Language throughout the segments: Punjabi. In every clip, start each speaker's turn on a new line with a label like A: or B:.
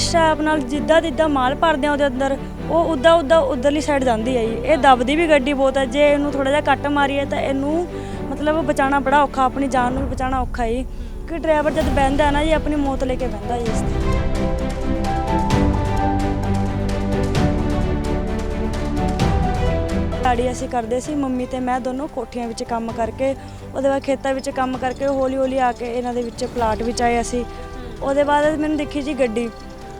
A: ਜਿਸ ਹਿਸਾਬ ਨਾਲ ਜਿੱਦਾਂ ਜਿੱਦਾਂ ਮਾਲ ਭਰਦੇ ਆ ਉਹਦੇ ਅੰਦਰ, ਉਹ ਉੱਦਾਂ ਉੱਦਾਂ ਉਧਰਲੀ ਸਾਈਡ ਜਾਂਦੀ ਹੈ ਜੀ। ਇਹ ਦਬਦੀ ਵੀ ਗੱਡੀ ਬਹੁਤ ਹੈ ਜੇ ਇਹਨੂੰ ਥੋੜਾ ਜਿਹਾ ਕੱਟ ਮਾਰੀਏ ਤਾਂ ਇਹਨੂੰ ਮਤਲਬ ਬਚਾਉਣਾ ਬੜਾ ਔਖਾ, ਆਪਣੀ ਜਾਨ ਨੂੰ ਬਚਾਉਣਾ ਔਖਾ ਹੈ ਕਿ ਡਰਾਈਵਰ ਜਦ ਬਹਿੰਦਾ ਹੈ ਨਾ ਜੀ, ਆਪਣੀ ਮੌਤ ਲੈ ਕੇ ਬਹਿੰਦਾ ਜੀ। ਇਸ ਤੇ ਦਿਹਾੜੀ ਅਸੀਂ ਕਰਦੇ ਸੀ, ਮੰਮੀ ਤੇ ਮੈਂ ਦੋਨੋਂ ਕੋਠੀਆਂ ਵਿੱਚ ਕੰਮ ਕਰਕੇ, ਉਹਦੇ ਬਾਅਦ ਖੇਤਾਂ ਵਿੱਚ ਕੰਮ ਕਰਕੇ ਹੌਲੀ ਹੌਲੀ ਆ ਕੇ ਇਹਨਾਂ ਦੇ ਵਿੱਚ ਪਲਾਟ ਵਿੱਚ ਆਏ ਅਸੀਂ। ਉਹਦੇ ਬਾਅਦ ਮੈਨੂੰ ਦੇਖੀ ਜੀ ਗੱਡੀ।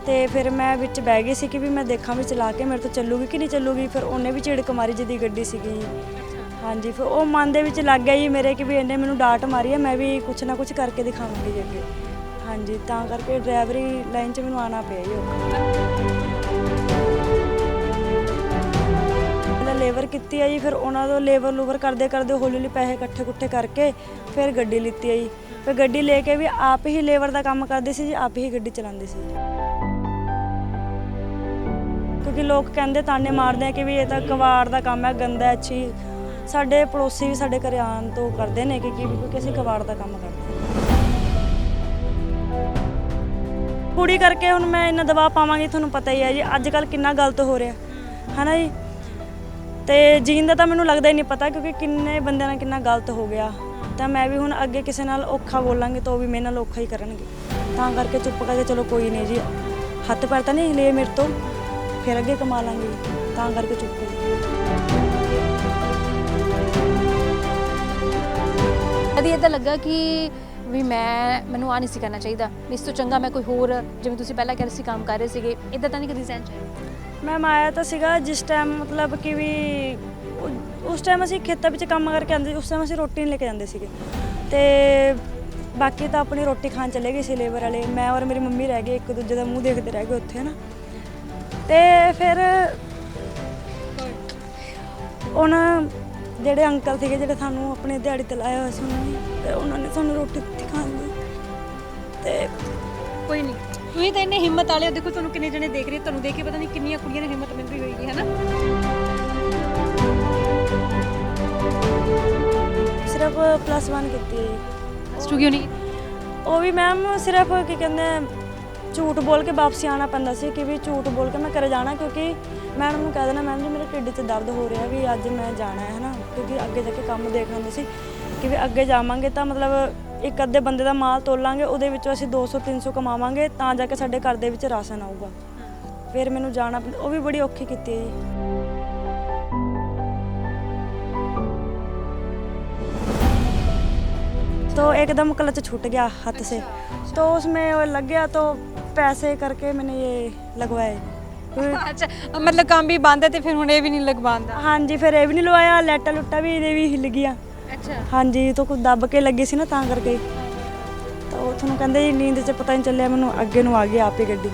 A: ਤੇ ਫਿਰ ਮੈਂ ਵਿੱਚ ਬਹਿ ਗਈ ਸੀ ਕਿ ਵੀ ਮੈਂ ਦੇਖਾਂ ਵੀ ਚਲਾ ਕੇ ਮੇਰੇ ਤੋਂ ਚੱਲੂਗੀ ਕਿ ਨਹੀਂ ਚੱਲੂਗੀ ਫਿਰ ਉਹਨੇ ਵੀ ਝਿੜਕ ਮਾਰੀ ਜਿਹਦੀ ਗੱਡੀ ਸੀਗੀ ਜੀ। ਹਾਂਜੀ ਫਿਰ ਉਹ ਮਨ ਦੇ ਵਿੱਚ ਲੱਗ ਗਿਆ ਜੀ ਮੇਰੇ ਕਿ ਵੀ ਇਹਨੇ ਮੈਨੂੰ ਡਾਂਟ ਮਾਰੀ ਹੈ ਮੈਂ ਵੀ ਕੁਛ ਨਾ ਕੁਛ ਕਰਕੇ ਦਿਖਾਵਾਂਗੀ ਜੀ ਅੱਗੇ। ਹਾਂਜੀ ਤਾਂ ਕਰਕੇ ਡਰਾਈਵਰੀ ਲਾਈਨ 'ਚ ਮੈਨੂੰ ਆਣਾ ਪਿਆ ਜੀ ਪਹਿਲਾਂ ਲੇਬਰ ਕੀਤੀ ਹੈ ਜੀ ਫਿਰ ਉਹਨਾਂ ਤੋਂ ਲੇਬਰ ਲੂਬਰ ਕਰਦੇ ਕਰਦੇ ਹੌਲੀ ਹੌਲੀ ਪੈਸੇ ਇਕੱਠੇ ਕੁੱਠੇ ਕਰਕੇ ਫਿਰ ਗੱਡੀ ਲਿੱਤੀ ਹੈ ਜੀ। ਫਿਰ ਗੱਡੀ ਲੈ ਕੇ ਵੀ ਆਪ ਹੀ ਲੇਬਰ ਦਾ ਕੰਮ ਕਰਦੀ ਸੀ ਜੀ ਆਪ ਹੀ ਗੱਡੀ ਚਲਾਉਂਦੀ ਸੀ। ਕਿਉਂਕਿ ਲੋਕ ਕਹਿੰਦੇ ਤਾਨੇ ਮਾਰਦੇ ਆ ਕਿ ਵੀ ਇਹ ਤਾਂ ਕਵਾੜ ਦਾ ਕੰਮ ਹੈ, ਗੰਦਾ ਹੈ, ਅੱਛੀ। ਸਾਡੇ ਪੜੋਸੀ ਵੀ ਸਾਡੇ ਘਰੇ ਆਉਣ ਤੋਂ ਕਰਦੇ ਨੇ ਕਿ ਕੀ ਕਿਉਂਕਿ ਅਸੀਂ ਕਵਾੜ ਦਾ ਕੰਮ ਕਰਦੇ ਹਾਂ ਕੁੜੀ ਕਰਕੇ ਹੁਣ ਮੈਂ ਇੰਨਾ ਦਬਾਅ ਪਾਵਾਂਗੀ, ਤੁਹਾਨੂੰ ਪਤਾ ਹੀ ਹੈ ਜੀ ਅੱਜ ਕੱਲ ਕਿੰਨਾ ਗਲਤ ਹੋ ਰਿਹਾ। ਹਨਾ ਜੀ? ਤੇ ਜੀਣ ਦਾ ਤਾਂ ਮੈਨੂੰ ਲੱਗਦਾ ਹੀ ਨਹੀਂ ਪਤਾ, ਕਿਉਂਕਿ ਕਿੰਨੇ ਬੰਦਿਆਂ ਨਾਲ ਕਿੰਨਾ ਗਲਤ ਹੋ ਗਿਆ। ਤਾਂ ਮੈਂ ਵੀ ਹੁਣ ਅੱਗੇ ਕਿਸੇ ਨਾਲ ਔਖਾ ਬੋਲਾਂਗੀ ਤਾਂ ਉਹ ਵੀ ਮੇਰੇ ਨਾਲ ਔਖਾ ਹੀ ਕਰਨਗੇ। ਤਾਂ ਕਰਕੇ ਚੁੱਪ ਕਰਕੇ ਚਲੋ ਕੋਈ ਨਹੀਂ ਜੀ, ਹੱਥ ਪੈਰ ਤਾਂ ਨਹੀਂ ਲਏ ਮੇਰੇ ਤੋਂ। ਫਿਰ ਅੱਗੇ ਕਮਾ ਲਾਂਗੇ ਤਾਂ ਕਰਕੇ ਚੁੱਪ ਹੋ
B: ਕਦੀ ਇਦਾਂ ਲੱਗਾ ਕਿ ਵੀ ਮੈਂ ਮੈਨੂੰ ਆ ਨਹੀਂ ਸੀ ਕਰਨਾ ਚਾਹੀਦਾ? ਵੀ ਇਸ ਤੋਂ ਚੰਗਾ ਮੈਂ ਕੋਈ ਹੋਰ ਜਿਵੇਂ ਤੁਸੀਂ ਪਹਿਲਾਂ ਕਹਿ ਰਹੇ ਸੀ ਕੰਮ ਕਰ ਰਹੇ ਸੀਗੇ ਇਦਾਂ ਤਾਂ ਨਹੀਂ ਕਦੀ ਸੈਂਚ
A: ਮੈਂ ਆਇਆ ਤਾਂ ਸੀਗਾ ਜਿਸ ਟਾਈਮ ਮਤਲਬ ਕਿ ਵੀ ਉਸ ਟਾਈਮ ਅਸੀਂ ਖੇਤਾਂ ਵਿੱਚ ਕੰਮ ਕਰਕੇ ਆਉਂਦੇ ਉਸ ਟਾਈਮ ਅਸੀਂ ਰੋਟੀ ਨਹੀਂ ਲੈ ਕੇ ਜਾਂਦੇ ਸੀਗੇ। ਤੇ ਬਾਕੀ ਤਾਂ ਆਪਣੀ ਰੋਟੀ ਖਾਣ ਚਲੇ ਗਏ ਸੀ ਲੇਬਰ ਵਾਲੇ ਮੈਂ ਔਰ ਮੇਰੀ ਮੰਮੀ ਰਹਿ ਗਏ ਇੱਕ ਦੂਜੇ ਦਾ ਮੂੰਹ ਦੇਖਦੇ ਰਹਿ ਗਏ ਉੱਥੇ ਨਾ ਤੇ ਫਿਰ ਉਹਨਾਂ ਜਿਹੜੇ ਅੰਕਲ ਸੀਗੇ ਜਿਹੜੇ ਸਾਨੂੰ ਆਪਣੇ ਦਿਹਾੜੀ ਤੇ ਲਾਇਆ ਹੋਇਆ ਸੀ ਉਹਨਾਂ ਨੇ ਤੇ ਉਹਨਾਂ ਨੇ ਸਾਨੂੰ ਰੋਟੀ ਦਿੱਤੀ ਖਾਣ ਲਈ ਤੇ
B: ਕੋਈ ਨਹੀਂ। ਤੁਸੀਂ ਤਾਂ ਇੰਨੇ ਹਿੰਮਤ ਵਾਲੇ ਹੋ ਦੇਖੋ ਤੁਹਾਨੂੰ ਕਿੰਨੇ ਜਣੇ ਦੇਖ ਰਹੇ ਤੁਹਾਨੂੰ ਦੇਖ ਕੇ ਪਤਾ ਨਹੀਂ ਕਿੰਨੀਆਂ ਕੁੜੀਆਂ ਨੂੰ ਹਿੰਮਤ ਮਿਲ ਰਹੀ ਹੋਏਗੀ ਹੈ ਨਾ
A: ਸਿਰਫ ਪਲੱਸ 1 ਕੀਤੀ। ਹੈ ਜੀ
B: ਪਲੱਸ 2 ਕਿਉਂ ਨਹੀਂ।
A: ਉਹ ਵੀ ਮੈਮ ਸਿਰਫ ਕੀ ਕਹਿੰਦੇ ਆ, ਝੂਠ ਬੋਲ ਕੇ ਵਾਪਸ ਆਉਣਾ ਪੈਂਦਾ ਸੀ ਕਿ ਵੀ ਝੂਠ ਬੋਲ ਕੇ ਮੈਂ ਘਰੇ ਜਾਣਾ ਕਿਉਂਕਿ ਮੈਡਮ ਨੂੰ ਕਹਿ ਦੇਣਾ ਮੈਮ ਜੀ ਮੇਰੇ ਢਿੱਡ 'ਚ ਦਰਦ ਹੋ ਰਿਹਾ ਵੀ ਅੱਜ ਮੈਂ ਜਾਣਾ ਹੈ ਹਨਾ ਕਿਉਂਕਿ ਅੱਗੇ ਜਾ ਕੇ ਕੰਮ ਦੇਖਣਾ ਹੁੰਦਾ ਸੀ ਕਿ ਵੀ ਅੱਗੇ ਜਾਵਾਂਗੇ ਤਾਂ ਮਤਲਬ ਇੱਕ ਅੱਧੇ ਬੰਦੇ ਦਾ ਮਾਲ ਤੋਲਾਂਗੇ ਉਹਦੇ ਵਿੱਚੋਂ ਅਸੀਂ 200 300 ਕਮਾਵਾਂਗੇ ਤਾਂ ਜਾ ਕੇ ਸਾਡੇ ਘਰ ਦੇ ਵਿੱਚ ਰਾਸ਼ਨ ਆਊਗਾ ਫਿਰ ਮੈਨੂੰ ਜਾਣਾ ਪੈਂਦਾ ਉਹ ਵੀ ਬੜੀ ਔਖੀ ਕੀਤੀ ਹੈ ਜੀ तो एकदम क्लच छूट गया हाथ से तो उसमें वो लग गया तो पैसे करके मैंने ये लगवाए क्योंकि-
B: ਅੱਛਾ ਮਤਲਬ ਕੰਮ ਵੀ ਬੰਦ ਹੈ ਤੇ ਫਿਰ ਹੁਣ ਇਹ ਵੀ ਨਹੀਂ ਲਗਵਾਉਂਦਾ
A: हाँ जी फिर ये भी नहीं लवाया लैटा लुट्टा भी ये भी हिल गया
B: ਅੱਛਾ
A: हाँ जी तो कुछ दब के लगी सी ना ਤਾਂ ਕਰਕੇ ਤਾਂ ਉਹ ਤੁਹਾਨੂੰ ਕਹਿੰਦੇ ਜੀ ਨੀਂਦ 'ਚ ਪਤਾ ਨਹੀਂ ਚੱਲਿਆ ਮੈਨੂੰ ਅੱਗੇ ਨੂੰ ਆ ਗਈ ਆਪੇ ਗੱਡੀ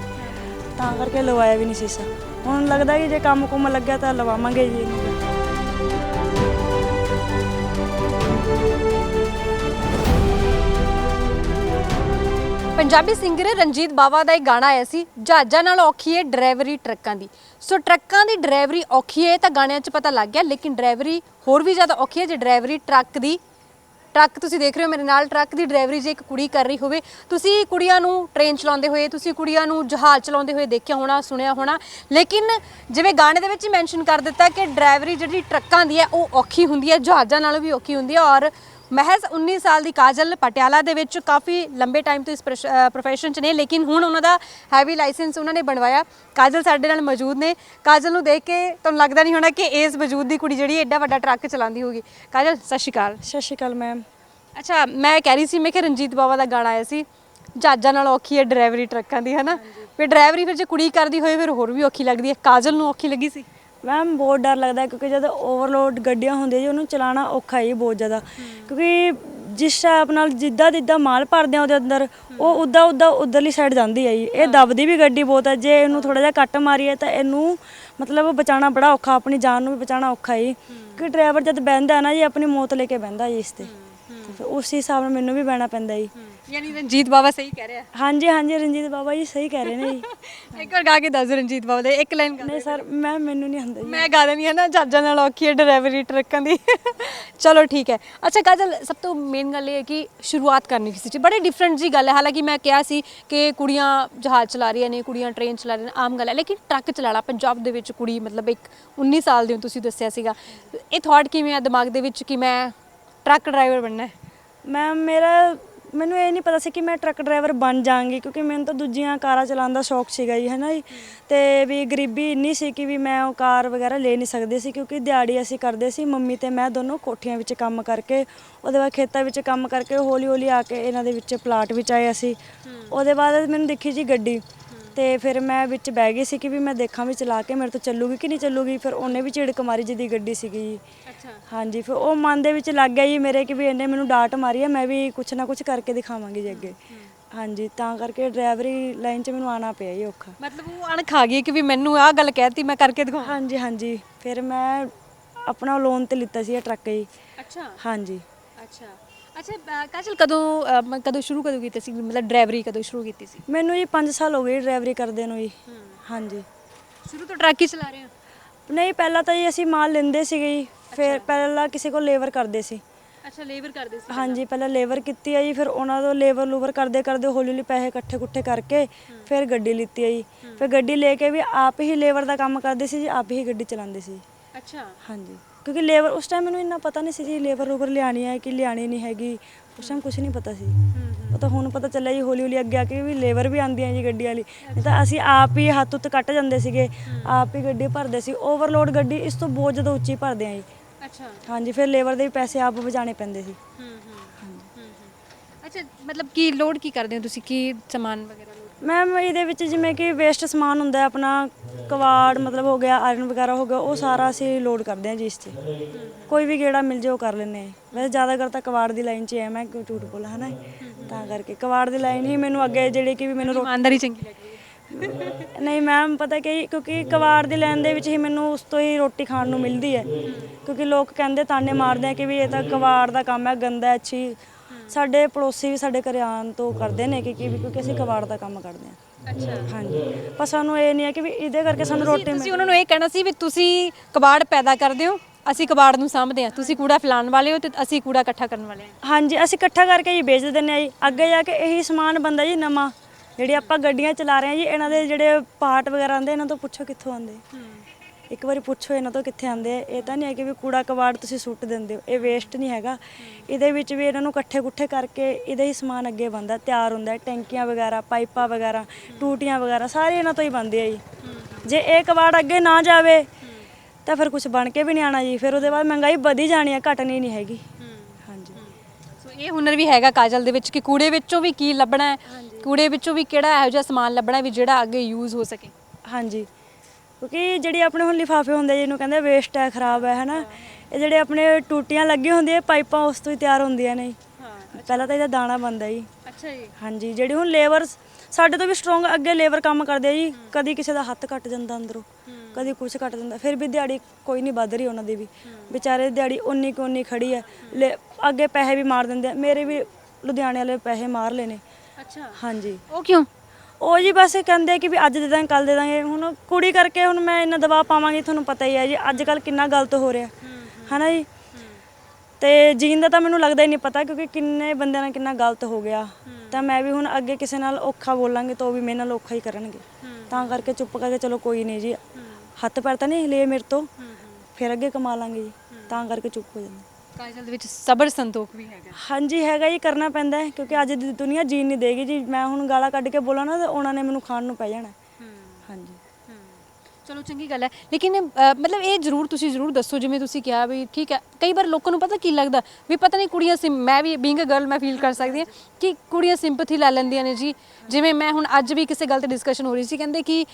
A: ਤਾਂ ਕਰਕੇ ਲਵਾਇਆ ਵੀ ਨਹੀਂ ਸੀਸਾ ਹੁਣ ਲੱਗਦਾ ਕਿ ਜੇ ਕੰਮ ਕੁਮ ਲੱਗਿਆ ਤਾਂ ਲਵਾਵਾਂਗੇ ਜੀ ਇਹਨੂੰ
B: ਪੰਜਾਬੀ ਸਿੰਗਰ ਰਣਜੀਤ ਬਾਵਾ ਦਾ ਇੱਕ ਗਾਣਾ ਆਇਆ ਸੀ, ਜਹਾਜ਼ਾਂ ਨਾਲ ਔਖੀ ਹੈ ਡਰਾਈਵਰੀ ਟਰੱਕਾਂ ਦੀ। ਸੋ ਟਰੱਕਾਂ ਦੀ ਡਰਾਈਵਰੀ ਔਖੀ ਹੈ ਤਾਂ ਗਾਣਿਆਂ 'ਚ ਪਤਾ ਲੱਗ ਗਿਆ, ਲੇਕਿਨ ਡਰਾਈਵਰੀ ਹੋਰ ਵੀ ਜ਼ਿਆਦਾ ਔਖੀ ਹੈ ਜੇ ਡਰਾਈਵਰੀ ਟਰੱਕ ਦੀ। ਟਰੱਕ ਤੁਸੀਂ ਦੇਖ ਰਹੇ ਹੋ ਮੇਰੇ ਨਾਲ, ਟਰੱਕ ਦੀ ਡਰਾਈਵਰੀ ਜੇ ਇੱਕ ਕੁੜੀ ਕਰ ਰਹੀ ਹੋਵੇ, ਤੁਸੀਂ ਕੁੜੀਆਂ ਨੂੰ ਟ੍ਰੇਨ ਚਲਾਉਂਦੇ ਹੋਏ, ਤੁਸੀਂ ਕੁੜੀਆਂ ਨੂੰ ਜਹਾਜ਼ ਚਲਾਉਂਦੇ ਹੋਏ ਦੇਖਿਆ ਹੋਣਾ, ਸੁਣਿਆ ਹੋਣਾ, ਲੇਕਿਨ ਜਿਵੇਂ ਗਾਣੇ ਦੇ ਵਿੱਚ ਹੀ ਮੈਂਸ਼ਨ ਕਰ ਦਿੱਤਾ ਕਿ ਡਰਾਈਵਰੀ ਜਿਹੜੀ ਟਰੱਕਾਂ ਦੀ ਹੈ, ਉਹ ਔਖੀ ਹੁੰਦੀ ਹੈ, ਜਹਾਜ਼ਾਂ ਨਾਲੋਂ ਵੀ ਔਖੀ ਹੁੰਦੀ ਹੈ ਔਰ ਮਹਿਜ਼ 19 ਸਾਲ ਦੀ ਕਾਜਲ ਪਟਿਆਲਾ ਦੇ ਵਿੱਚ ਕਾਫੀ ਲੰਬੇ ਟਾਈਮ ਤੋਂ ਇਸ ਪ੍ਰੋਫੈਸ਼ਨ 'ਚ ਨੇ ਲੇਕਿਨ ਹੁਣ ਉਹਨਾਂ ਦਾ ਹੈਵੀ ਲਾਇਸੈਂਸ ਉਹਨਾਂ ਨੇ ਬਣਵਾਇਆ। ਕਾਜਲ ਸਾਡੇ ਨਾਲ ਮੌਜੂਦ ਨੇ। ਕਾਜਲ ਨੂੰ ਦੇਖ ਕੇ ਤੁਹਾਨੂੰ ਲੱਗਦਾ ਨਹੀਂ ਹੋਣਾ ਕਿ ਇਸ ਵਜੂਦ ਦੀ ਕੁੜੀ ਜਿਹੜੀ ਐਡਾ ਵੱਡਾ ਟਰੱਕ ਚਲਾਉਂਦੀ ਹੋਗੀ ਕਾਜਲ ਸਤਿ ਸ਼੍ਰੀ ਅਕਾਲ।
A: ਸਤਿ ਸ਼੍ਰੀ ਅਕਾਲ ਮੈਮ
B: ਅੱਛਾ ਮੈਂ ਕਹਿ ਰਹੀ ਸੀ ਮੈਂ ਕਿ ਰਣਜੀਤ ਬਾਵਾ ਦਾ ਗਾਣਾ ਆਇਆ ਸੀ। ਜਹਾਜ਼ਾਂ ਨਾਲ ਔਖੀ ਹੈ ਡਰਾਈਵਰੀ ਟਰੱਕਾਂ ਦੀ ਹਨਾ? ਫਿਰ ਡਰਾਈਵਰੀ ਫਿਰ ਜੇ ਕੁੜੀ ਕਰਦੀ ਹੋਏ ਫਿਰ ਹੋਰ ਵੀ ਔਖੀ ਲੱਗਦੀ ਹੈ। ਕਾਜਲ ਨੂੰ ਔਖੀ ਲੱਗੀ ਸੀ?
A: ਮੈਮ ਬਹੁਤ ਡਰ ਲੱਗਦਾ ਕਿਉਂਕਿ ਜਦ ਓਵਰਲੋਡ ਗੱਡੀਆਂ ਹੁੰਦੀਆਂ ਜੀ ਉਹਨੂੰ ਚਲਾਉਣਾ ਔਖਾ ਹੀ ਬਹੁਤ ਜ਼ਿਆਦਾ। ਕਿਉਂਕਿ ਜਿਸ ਹਿਸਾਬ ਨਾਲ ਜਿੱਦਾਂ ਜਿੱਦਾਂ ਮਾਲ ਭਰਦੇ ਆ ਉਹਦੇ ਅੰਦਰ ਉਹ ਉੱਦਾਂ ਉੱਦਾਂ ਉਧਰਲੀ ਸਾਈਡ ਜਾਂਦੀ ਹੈ ਜੀ। ਇਹ ਦਬਦੀ ਵੀ ਗੱਡੀ ਬਹੁਤ ਹੈ ਜੇ ਇਹਨੂੰ ਥੋੜਾ ਜਿਹਾ ਕੱਟ ਮਾਰੀਏ ਤਾਂ ਇਹਨੂੰ ਮਤਲਬ ਬਚਾਉਣਾ ਬੜਾ ਔਖਾ ਆਪਣੀ ਜਾਨ ਨੂੰ ਵੀ ਬਚਾਉਣਾ ਔਖਾ ਹੀ। ਕਿ ਡਰਾਈਵਰ ਜਦ ਬਹਿੰਦਾ ਨਾ ਜੀ ਆਪਣੀ ਮੌਤ ਲੈ ਕੇ ਬਹਿੰਦਾ ਜੀ ਇਸ ਤੇ। ਫਿਰ ਉਸ ਹਿਸਾਬ ਨਾਲ ਮੈਨੂੰ ਵੀ ਬਹਿਣਾ ਪੈਂਦਾ ਜੀ।
B: ਯਾਨੀ ਰਣਜੀਤ ਬਾਵਾ ਸਹੀ ਕਹਿ ਰਿਹਾ।
A: ਹਾਂਜੀ ਹਾਂਜੀ ਰਣਜੀਤ ਬਾਬਾ ਜੀ ਸਹੀ ਕਹਿ ਰਹੇ ਨੇ ਜੀ।
B: ਇੱਕ ਵਾਰ ਗਾ ਕੇ ਦੱਸ ਰਣਜੀਤ ਬਾਵਾ ਦੇ ਇੱਕ ਲਾਈਨ ਗਾ
A: ਨਹੀਂ ਸਰ ਮੈਂ ਮੈਨੂੰ ਨਹੀਂ ਆਉਂਦਾ। ਜੀ
B: ਮੈਂ ਗਾ ਦੇਣੀ ਹੈ ਨਾ ਜੱਜਾਂ ਨਾਲ ਔਖੀ ਹੈ ਡਰਾਈਵਰੀ ਟਰੱਕਾਂ ਦੀ। ਚਲੋ ਠੀਕ ਹੈ। ਅੱਛਾ ਕਾਜਲ ਸਭ ਤੋਂ ਮੇਨ ਗੱਲ ਇਹ ਹੈ ਕਿ ਸ਼ੁਰੂਆਤ ਕਰਨੀ ਕਿਸੇ ਚ ਬੜੀ ਡਿਫਰੈਂਟ ਜੀ ਗੱਲ ਹੈ। ਹਾਲਾਂਕਿ ਮੈਂ ਕਿਹਾ ਸੀ ਕਿ ਕੁੜੀਆਂ ਜਹਾਜ਼ ਚਲਾ ਰਹੀਆਂ ਨੇ ਕੁੜੀਆਂ ਟ੍ਰੇਨ ਚਲਾ ਰਹੀਆਂ ਨੇ ਆਮ ਗੱਲ ਹੈ। ਲੇਕਿਨ ਟਰੱਕ ਚਲਾਣਾ ਪੰਜਾਬ ਦੇ ਵਿੱਚ ਕੁੜੀ ਮਤਲਬ ਇੱਕ 19 ਸਾਲ ਦੀ ਹੋ ਤੁਸੀਂ ਦੱਸਿਆ ਸੀਗਾ। ਇਹ ਥਾਟ ਕਿਵੇਂ ਆ ਦਿਮਾਗ ਦੇ ਵਿੱਚ ਕਿ ਮੈਂ ਟਰੱਕ ਡਰਾਈਵਰ ਬਣਨਾ ਹੈ?
A: ਮੈਂ ਮੇਰਾ ਮੈਨੂੰ ਇਹ ਨਹੀਂ ਪਤਾ ਸੀ ਕਿ ਮੈਂ ਟਰੱਕ ਡਰਾਈਵਰ ਬਣ ਜਾਵਾਂਗੀ ਕਿਉਂਕਿ ਮੈਨੂੰ ਤਾਂ ਦੂਜੀਆਂ ਕਾਰਾਂ ਚਲਾਉਣ ਦਾ ਸ਼ੌਕ ਸੀਗਾ ਜੀ ਹੈ ਨਾ ਜੀ। ਤੇ ਵੀ ਗਰੀਬੀ ਇੰਨੀ ਸੀ ਕਿ ਵੀ ਮੈਂ ਉਹ ਕਾਰ ਵਗੈਰਾ ਲੈ ਨਹੀਂ ਸਕਦੀ ਸੀ ਕਿਉਂਕਿ ਦਿਹਾੜੀ ਅਸੀਂ ਕਰਦੇ ਸੀ ਮੰਮੀ ਤੇ ਮੈਂ ਦੋਨੋਂ ਕੋਠੀਆਂ ਵਿੱਚ ਕੰਮ ਕਰਕੇ ਉਹਦੇ ਬਾਅਦ ਖੇਤਾਂ ਵਿੱਚ ਕੰਮ ਕਰਕੇ ਹੌਲੀ ਹੌਲੀ ਆ ਕੇ ਇਹਨਾਂ ਦੇ ਵਿੱਚ ਪਲਾਟ ਵਿੱਚ ਆਏ ਅਸੀਂ। ਉਹਦੇ ਬਾਅਦ ਮੈਨੂੰ ਦਿਖੀ ਜੀ ਗੱਡੀ। ਤੇ ਫਿਰ ਮੈਂ ਵਿੱਚ ਬਹਿ ਗਈ ਸੀ ਕਿ ਵੀ ਮੈਂ ਦੇਖਾਂ ਵੀ ਚਲਾ ਕੇ ਮੇਰੇ ਤੋਂ ਚੱਲੂਗੀ ਕਿ ਨਹੀਂ ਚੱਲੂਗੀ ਫਿਰ ਉਹਨੇ ਵੀ ਝਿੜਕ ਮਾਰੀ ਜਿਹਦੀ ਗੱਡੀ ਸੀਗੀ ਜੀ।
B: ਅੱਛਾ।
A: ਹਾਂਜੀ ਫਿਰ ਉਹ ਮਨ ਦੇ ਵਿੱਚ ਲੱਗ ਗਿਆ ਜੀ ਮੇਰੇ ਕਿ ਵੀ ਇਹਨੇ ਮੈਨੂੰ ਡਾਂਟ ਮਾਰੀ ਹੈ ਮੈਂ ਵੀ ਕੁਛ ਨਾ ਕੁਛ ਕਰਕੇ ਦਿਖਾਵਾਂਗੀ ਜੀ ਅੱਗੇ। ਹਾਂਜੀ ਤਾਂ ਕਰਕੇ ਡਰਾਈਵਰੀ ਲਾਈਨ 'ਚ ਮੈਨੂੰ ਆਣਾ ਪਿਆ ਜੀ ਔਖਾ।
B: ਮਤਲਬ ਉਹ ਅਣਖ ਆ ਗਈ ਕਿ ਵੀ ਮੈਨੂੰ ਆਹ ਗੱਲ ਕਹਿਤੀ ਮੈਂ ਕਰਕੇ ਦਿਖਾਵਾਂ
A: ਹਾਂਜੀ ਹਾਂਜੀ ਫਿਰ ਮੈਂ ਆਪਣਾ ਲੋਨ ਤੇ ਲਿੱਤਾ ਸੀ ਇਹ ਟਰੱਕ ਜੀ।
B: ਅੱਛਾ।
A: ਹਾਂਜੀ।
B: ਅੱਛਾ। ਅੱਛਾ ਕਾਜਲ ਕਦੋਂ ਕਦੋਂ ਸ਼ੁਰੂ ਕਦੋਂ ਕੀਤੀ ਸੀ? ਮਤਲਬ ਡਰਾਈਵਰੀ ਕਦੋਂ ਸ਼ੁਰੂ ਕੀਤੀ ਸੀ?
A: ਮੈਨੂੰ ਜੀ 5 ਸਾਲ ਹੋ ਗਏ ਡਰਾਈਵਰੀ ਕਰਦੇ ਨੂੰ ਜੀ। ਹਾਂਜੀ।
B: ਸ਼ੁਰੂ ਤੋਂ ਟਰੱਕ ਹੀ ਚਲਾ ਰਹੇ ਹੋ?
A: ਨਹੀਂ ਪਹਿਲਾਂ ਤਾਂ ਜੀ ਅਸੀਂ ਮਾਲ ਲੈਂਦੇ ਸੀਗੇ ਜੀ। ਫਿਰ ਪਹਿਲਾਂ ਕਿਸੇ ਕੋਲ ਲੇਬਰ ਕਰਦੇ ਸੀ।
B: ਅੱਛਾ ਲੇਬਰ ਕਰਦੇ ਸੀ
A: ਹਾਂਜੀ ਪਹਿਲਾਂ। ਲੇਬਰ ਕੀਤੀ ਹੈ ਜੀ ਫਿਰ ਉਹਨਾਂ ਤੋਂ ਲੇਬਰ ਲੂਬਰ ਕਰਦੇ ਕਰਦੇ ਹੌਲੀ ਹੌਲੀ ਪੈਸੇ ਇਕੱਠੇ ਕੁੱਠੇ ਕਰਕੇ ਫਿਰ ਗੱਡੀ ਲਿੱਤੀ ਹੈ ਜੀ। ਫਿਰ ਗੱਡੀ ਲੈ ਕੇ ਵੀ ਆਪ ਹੀ ਲੇਬਰ ਦਾ ਕੰਮ ਕਰਦੇ ਸੀ ਜੀ ਆਪ ਹੀ ਗੱਡੀ ਚਲਾਉਂਦੇ ਸੀ
B: ਅੱਛਾ।
A: ਹਾਂਜੀ। ਕਿਉਂਕਿ ਲੇਬਰ ਉਸ ਟਾਈਮ ਮੈਨੂੰ ਇੰਨਾ ਪਤਾ ਨਹੀਂ ਸੀ ਜੀ ਲੇਬਰ ਲੂਬਰ ਲਿਆਣੀ ਹੈ ਕਿ ਲਿਆਣੀ ਨਹੀਂ ਹੈਗੀ। ਉਸ ਟਾਈਮ ਕੁਝ ਨਹੀਂ ਪਤਾ ਸੀ। ਉਹ ਤਾਂ ਹੁਣ ਪਤਾ ਚੱਲਿਆ ਜੀ ਹੌਲੀ ਹੌਲੀ ਅੱਗੇ ਆ ਕੇ ਵੀ ਲੇਬਰ ਵੀ ਆਉਂਦੀ ਹੈ ਜੀ ਗੱਡੀ ਵਾਲੀ। ਨਹੀਂ ਤਾਂ ਅਸੀਂ ਆਪ ਹੀ ਹੱਥ ਉੱਤੇ ਕੱਟ ਜਾਂਦੇ ਸੀਗੇ। ਆਪ ਹੀ ਗੱਡੀ ਭਰਦੇ ਸੀ। ਓਵਰਲੋਡ ਗੱਡੀ ਇਸ ਤੋਂ ਬਹੁਤ ਜ਼ਿਆਦਾ ਉੱਚੀ ਭਰਦੇ ਆ ਜੀ।
B: ਅੱਛਾ।
A: ਹਾਂਜੀ ਫਿਰ ਲੇਬਰ ਦੇ ਵੀ ਪੈਸੇ ਆਪ ਬਚਾਉਣੇ ਪੈਂਦੇ ਸੀ।
B: ਹੂੰ ਹੂੰ। ਅੱਛਾ ਮਤਲਬ ਕੀ ਲੋਡ ਕੀ ਕਰਦੇ ਹੋ ਤੁਸੀਂ? ਕੀ ਸਮਾਨ ਵਗੈਰਾ?
A: ਮੈਮ ਇਹਦੇ ਵਿੱਚ ਜਿਵੇਂ ਕਿ ਵੇਸਟ ਸਮਾਨ ਹੁੰਦਾ ਹੈ ਆਪਣਾ ਕਵਾੜ ਮਤਲਬ ਹੋ ਗਿਆ ਆਇਰਨ ਵਗੈਰਾ ਹੋ ਗਿਆ ਉਹ ਸਾਰਾ ਅਸੀਂ ਲੋਡ ਕਰਦੇ ਹਾਂ ਜੀ ਇਸ 'ਚ। ਕੋਈ ਵੀ ਗੇੜਾ ਮਿਲ ਜੇ ਉਹ ਕਰ ਲੈਂਦੇ ਹਾਂ। ਵੈਸੇ ਜ਼ਿਆਦਾਤਰ ਤਾਂ ਕਵਾੜ ਦੀ ਲਾਈਨ 'ਚ ਹੀ ਹੈ ਮੈਂ ਕਿਉਂ ਝੂਠ ਬੋਲਾਂ ਹਨਾ? ਤਾਂ ਕਰਕੇ ਕਵਾੜ ਦੀ ਲਾਈਨ ਹੀ ਮੈਨੂੰ ਅੱਗੇ ਜਿਹੜੀ ਕਿ ਵੀ ਮੈਨੂੰ ਰੋ-
B: ਇਮਾਨਦਾਰੀ ਚੰਗੀ ਲੱਗਦੀ ਹੈ।
A: ਨਹੀਂ ਮੈਮ ਪਤਾ ਕਿ ਕਿਉਂਕਿ ਕਵਾੜ ਦੀ ਲਾਈਨ ਦੇ ਵਿੱਚ ਹੀ ਮੈਨੂੰ ਉਸ ਤੋਂ ਹੀ ਰੋਟੀ ਖਾਣ ਨੂੰ ਮਿਲਦੀ ਹੈ। ਕਿਉਂਕਿ ਲੋਕ ਕਹਿੰਦੇ ਤਾਨੇ ਮਾਰਦੇ ਆ ਕਿ ਵੀ ਇਹ ਤਾਂ ਕਵਾੜ ਦਾ ਕੰਮ ਹੈ ਗੰਦਾ ਹੈ, ਅੱਛੀ ਸਾਡੇ ਪੜੋਸੀ ਵੀ ਸਾਡੇ ਘਰੇ ਆਉਣ ਤੋਂ ਕਰਦੇ ਨੇ ਕਿ ਕਿ ਵੀ ਕਿਉਂਕਿ ਅਸੀਂ ਕਵਾੜ ਦਾ ਕੰਮ ਕਰਦੇ ਹਾਂ।
B: ਅੱਛਾ।
A: ਹਾਂਜੀ। ਪਰ ਸਾਨੂੰ ਇਹ ਨਹੀਂ ਹੈ ਕਿ ਵੀ ਇਹਦੇ ਕਰਕੇ ਸਾਨੂੰ ਰੋਟੀ
B: ਤੁਸੀਂ ਉਹਨਾਂ ਨੂੰ ਇਹ ਕਹਿਣਾ ਸੀ ਵੀ ਤੁਸੀਂ ਕਬਾੜ ਪੈਦਾ ਕਰਦੇ ਹੋ ਅਸੀਂ ਕਬਾੜ ਨੂੰ ਸਾਂਭਦੇ ਹਾਂ। ਤੁਸੀਂ ਕੂੜਾ ਫੈਲਾਉਣ ਵਾਲੇ ਹੋ ਤੇ ਅਸੀਂ ਕੂੜਾ ਇਕੱਠਾ ਕਰਨ ਵਾਲੇ ਹਾਂ।
A: ਹਾਂਜੀ ਅਸੀਂ ਇਕੱਠਾ ਕਰਕੇ ਹੀ ਵੇਚ ਦਿੰਦੇ ਹਾਂ ਜੀ। ਅੱਗੇ ਜਾ ਕੇ ਇਹੀ ਸਮਾਨ ਬੰਦਾ ਜੀ ਨਵਾਂ। ਜਿਹੜੇ ਆਪਾਂ ਗੱਡੀਆਂ ਚਲਾ ਰਹੇ ਹਾਂ ਜੀ ਇਹਨਾਂ ਦੇ ਜਿਹੜੇ ਪਾਰਟ ਵਗੈਰਾ ਆਉਂਦੇ ਇਹਨਾਂ ਤੋਂ ਪੁੱਛੋ ਕਿੱਥੋਂ ਆਉਂਦੇ। ਇੱਕ ਵਾਰੀ ਪੁੱਛੋ ਇਹਨਾਂ ਤੋਂ ਕਿੱਥੇ ਆਉਂਦੇ ਆ। ਇਹ ਤਾਂ ਨਹੀਂ ਹੈ ਕਿ ਵੀ ਕੂੜਾ ਕਬਾੜ ਤੁਸੀਂ ਸੁੱਟ ਦਿੰਦੇ ਹੋ। ਇਹ ਵੇਸਟ ਨਹੀਂ ਹੈਗਾ। ਇਹਦੇ ਵਿੱਚ ਵੀ ਇਹਨਾਂ ਨੂੰ ਇਕੱਠੇ ਕੁੱਠੇ ਕਰਕੇ ਇਹਦਾ ਹੀ ਸਮਾਨ ਅੱਗੇ ਬਣਦਾ। ਤਿਆਰ ਹੁੰਦਾ ਹੈ। ਟੈਂਕੀਆਂ ਵਗੈਰਾ ਪਾਈਪਾਂ ਵਗੈਰਾ ਟੂਟੀਆਂ ਵਗੈਰਾ ਸਾਰੇ ਇਹਨਾਂ ਤੋਂ ਹੀ ਬਣਦੇ ਆ ਜੀ। ਜੇ ਇਹ ਕਬਾੜ ਅੱਗੇ ਨਾ ਜਾਵੇ ਤਾਂ ਫਿਰ ਕੁਝ ਬਣ ਕੇ ਵੀ ਨਹੀਂ ਆਣਾ ਜੀ। ਫਿਰ ਉਹਦੇ ਬਾਅਦ ਮਹਿੰਗਾਈ ਵਧੀ ਜਾਣੀ ਹੈ ਘਟਣੀ ਨਹੀਂ ਹੈਗੀ। ਹਾਂਜੀ।
B: ਸੋ ਇਹ ਹੁਨਰ ਵੀ ਹੈਗਾ ਕਾਜਲ ਦੇ ਵਿੱਚ ਕਿ ਕੂੜੇ ਵਿੱਚੋਂ ਵੀ ਕੀ ਲੱਭਣਾ ਹੈ ਕੂੜੇ ਵਿੱਚੋਂ ਵੀ ਕਿਹੜਾ ਇਹੋ ਜਿਹਾ ਸਮਾਨ ਲੱਭਣਾ ਵੀ ਜਿਹੜਾ ਅੱਗੇ ਯੂਜ਼ ਹੋ ਸਕੇ।
A: ਹਾਂਜੀ। ਕਿਉਂਕਿ ਜਿਹੜੀ ਆਪਣੇ ਹੁਣ ਲਿਫਾਫੇ ਹੁੰਦੇ ਜਿਹਨੂੰ ਕਹਿੰਦੇ ਵੇਸਟ ਹੈ ਖਰਾਬ ਹੈ ਹਨਾ ਇਹ ਜਿਹੜੇ ਆਪਣੇ ਟੂਟੀਆਂ ਲੱਗੀਆਂ ਹੁੰਦੀਆਂ ਪਾਈਪਾਂ ਉਸ ਤੋਂ ਹੀ ਤਿਆਰ ਹੁੰਦੀਆਂ ਨੇ।
B: ਹਾਂ
A: ਪਹਿਲਾਂ ਤਾਂ ਇਹਦਾ ਦਾਣਾ ਬਣਦਾ ਜੀ।
B: ਅੱਛਾ ਜੀ।
A: ਹਾਂਜੀ ਜਿਹੜੀ ਹੁਣ ਲੇਬਰ ਸਾਡੇ ਤੋਂ ਵੀ ਸਟਰੋਂਗ ਅੱਗੇ ਲੇਬਰ ਕੰਮ ਕਰਦੇ ਆ ਜੀ ਕਦੀ ਕਿਸੇ ਦਾ ਹੱਥ ਕੱਟ ਜਾਂਦਾ ਅੰਦਰੋਂ ਕਦੀ ਕੁਝ ਕੱਟ ਜਾਂਦਾ ਫਿਰ ਵੀ ਦਿਹਾੜੀ ਕੋਈ ਨਹੀਂ ਵੱਧ ਰਹੀ ਉਹਨਾਂ ਦੀ ਵੀ। ਵਿਚਾਰੇ ਦਿਹਾੜੀ ਉਨੀ ਕੁ ਉਨੀ ਖੜੀ ਹੈ ਅੱਗੇ ਪੈਸੇ ਵੀ ਮਾਰ ਦਿੰਦੇ ਆ ਮੇਰੇ ਵੀ ਲੁਧਿਆਣੇ ਵਾਲੇ ਪੈਸੇ ਮਾਰ ਲਏ ਨੇ।
B: ਅੱਛਾ।
A: ਹਾਂਜੀ।
B: ਉਹ ਕਿਉਂ?
A: ਉਹ ਜੀ ਬਸ ਇਹ ਕਹਿੰਦੇ ਕਿ ਵੀ ਅੱਜ ਦੇ ਦਾਂਗੇ ਕੱਲ ਦੇ ਦਾਂਗੇ ਹੁਣ ਕੁੜੀ ਕਰਕੇ ਹੁਣ ਮੈਂ ਇੰਨਾ ਦਬਾਅ ਪਾਵਾਂਗੀ ਤੁਹਾਨੂੰ ਪਤਾ ਹੀ ਹੈ ਜੀ ਅੱਜ ਕੱਲ ਕਿੰਨਾ ਗਲਤ ਹੋ ਰਿਹਾ। ਹਨਾ ਜੀ? ਤੇ ਜੀਣ ਦਾ ਤਾਂ ਮੈਨੂੰ ਲੱਗਦਾ ਹੀ ਨਹੀਂ ਪਤਾ ਕਿਉਂਕਿ ਕਿੰਨੇ ਬੰਦਿਆਂ ਨਾਲ ਕਿੰਨਾ ਗਲਤ ਹੋ ਗਿਆ। ਤਾਂ ਮੈਂ ਵੀ ਹੁਣ ਅੱਗੇ ਕਿਸੇ ਨਾਲ ਔਖਾ ਬੋਲਾਂਗੇ ਤਾਂ ਉਹ ਵੀ ਮੇਰੇ ਨਾਲ ਔਖਾ ਹੀ ਕਰਨਗੇ। ਤਾਂ ਕਰਕੇ ਚੁੱਪ ਕਰਕੇ ਚਲੋ ਕੋਈ ਨਹੀਂ ਜੀ। ਹੱਥ ਪੈਰ ਤਾਂ ਨਹੀਂ ਲਏ ਮੇਰੇ ਤੋਂ। ਫਿਰ ਅੱਗੇ ਕਮਾ ਲਾਂਗੇ ਜੀ। ਤਾਂ ਕਰਕੇ ਚੁੱਪ ਹੋ ਜਾਂਦੇ।
B: ਕਾਜਲ ਦੇ ਵਿੱਚ ਸਬਰ ਸੰਤੋਖ ਵੀ ਹੈਗਾ।
A: ਹਾਂਜੀ ਹੈਗਾ ਜੀ ਕਰਨਾ ਪੈਂਦਾ ਹੈ ਕਿਉਂਕਿ ਅੱਜ ਦੀ ਦੁਨੀਆ ਜੀਣ ਨਹੀਂ ਦੇਗੀ ਜੀ। ਮੈਂ ਹੁਣ ਗਾਲਾਂ ਕੱਢ ਕੇ ਬੋਲਾਂ ਨਾ ਤਾਂ ਉਹਨਾਂ ਨੇ ਮੈਨੂੰ ਖਾਣ ਨੂੰ ਪੈ ਜਾਣਾ। ਹਾਂਜੀ।
B: ਚਲੋ ਚੰਗੀ ਗੱਲ ਹੈ। ਲੇਕਿਨ ਮਤਲਬ ਇਹ ਜ਼ਰੂਰ ਤੁਸੀਂ ਜ਼ਰੂਰ ਦੱਸੋ ਜਿਵੇਂ ਤੁਸੀਂ ਕਿਹਾ ਵੀ ਠੀਕ ਹੈ ਕਈ ਵਾਰ ਲੋਕਾਂ ਨੂੰ ਪਤਾ ਕੀ ਲੱਗਦਾ ਵੀ ਪਤਾ ਨਹੀਂ ਕੁੜੀਆਂ ਸਿੰ ਮੈਂ ਵੀ ਬੀਇੰਗ ਅ ਗਰਲ ਮੈਂ ਫੀਲ ਕਰ ਸਕਦੀ ਹਾਂ ਕਿ ਕੁੜੀਆਂ ਸਿੰਪਥੀ ਲੈ ਲੈਂਦੀਆਂ ਨੇ ਜੀ। ਜਿਵੇਂ ਮੈਂ ਹੁਣ ਅੱਜ ਵੀ ਕਿਸੇ ਗੱਲ ਤੇ ਡਿਸਕਸ਼ਨ ਹੋ ਰਹੀ ਸੀ ਕਹਿੰਦੇ ਕਿ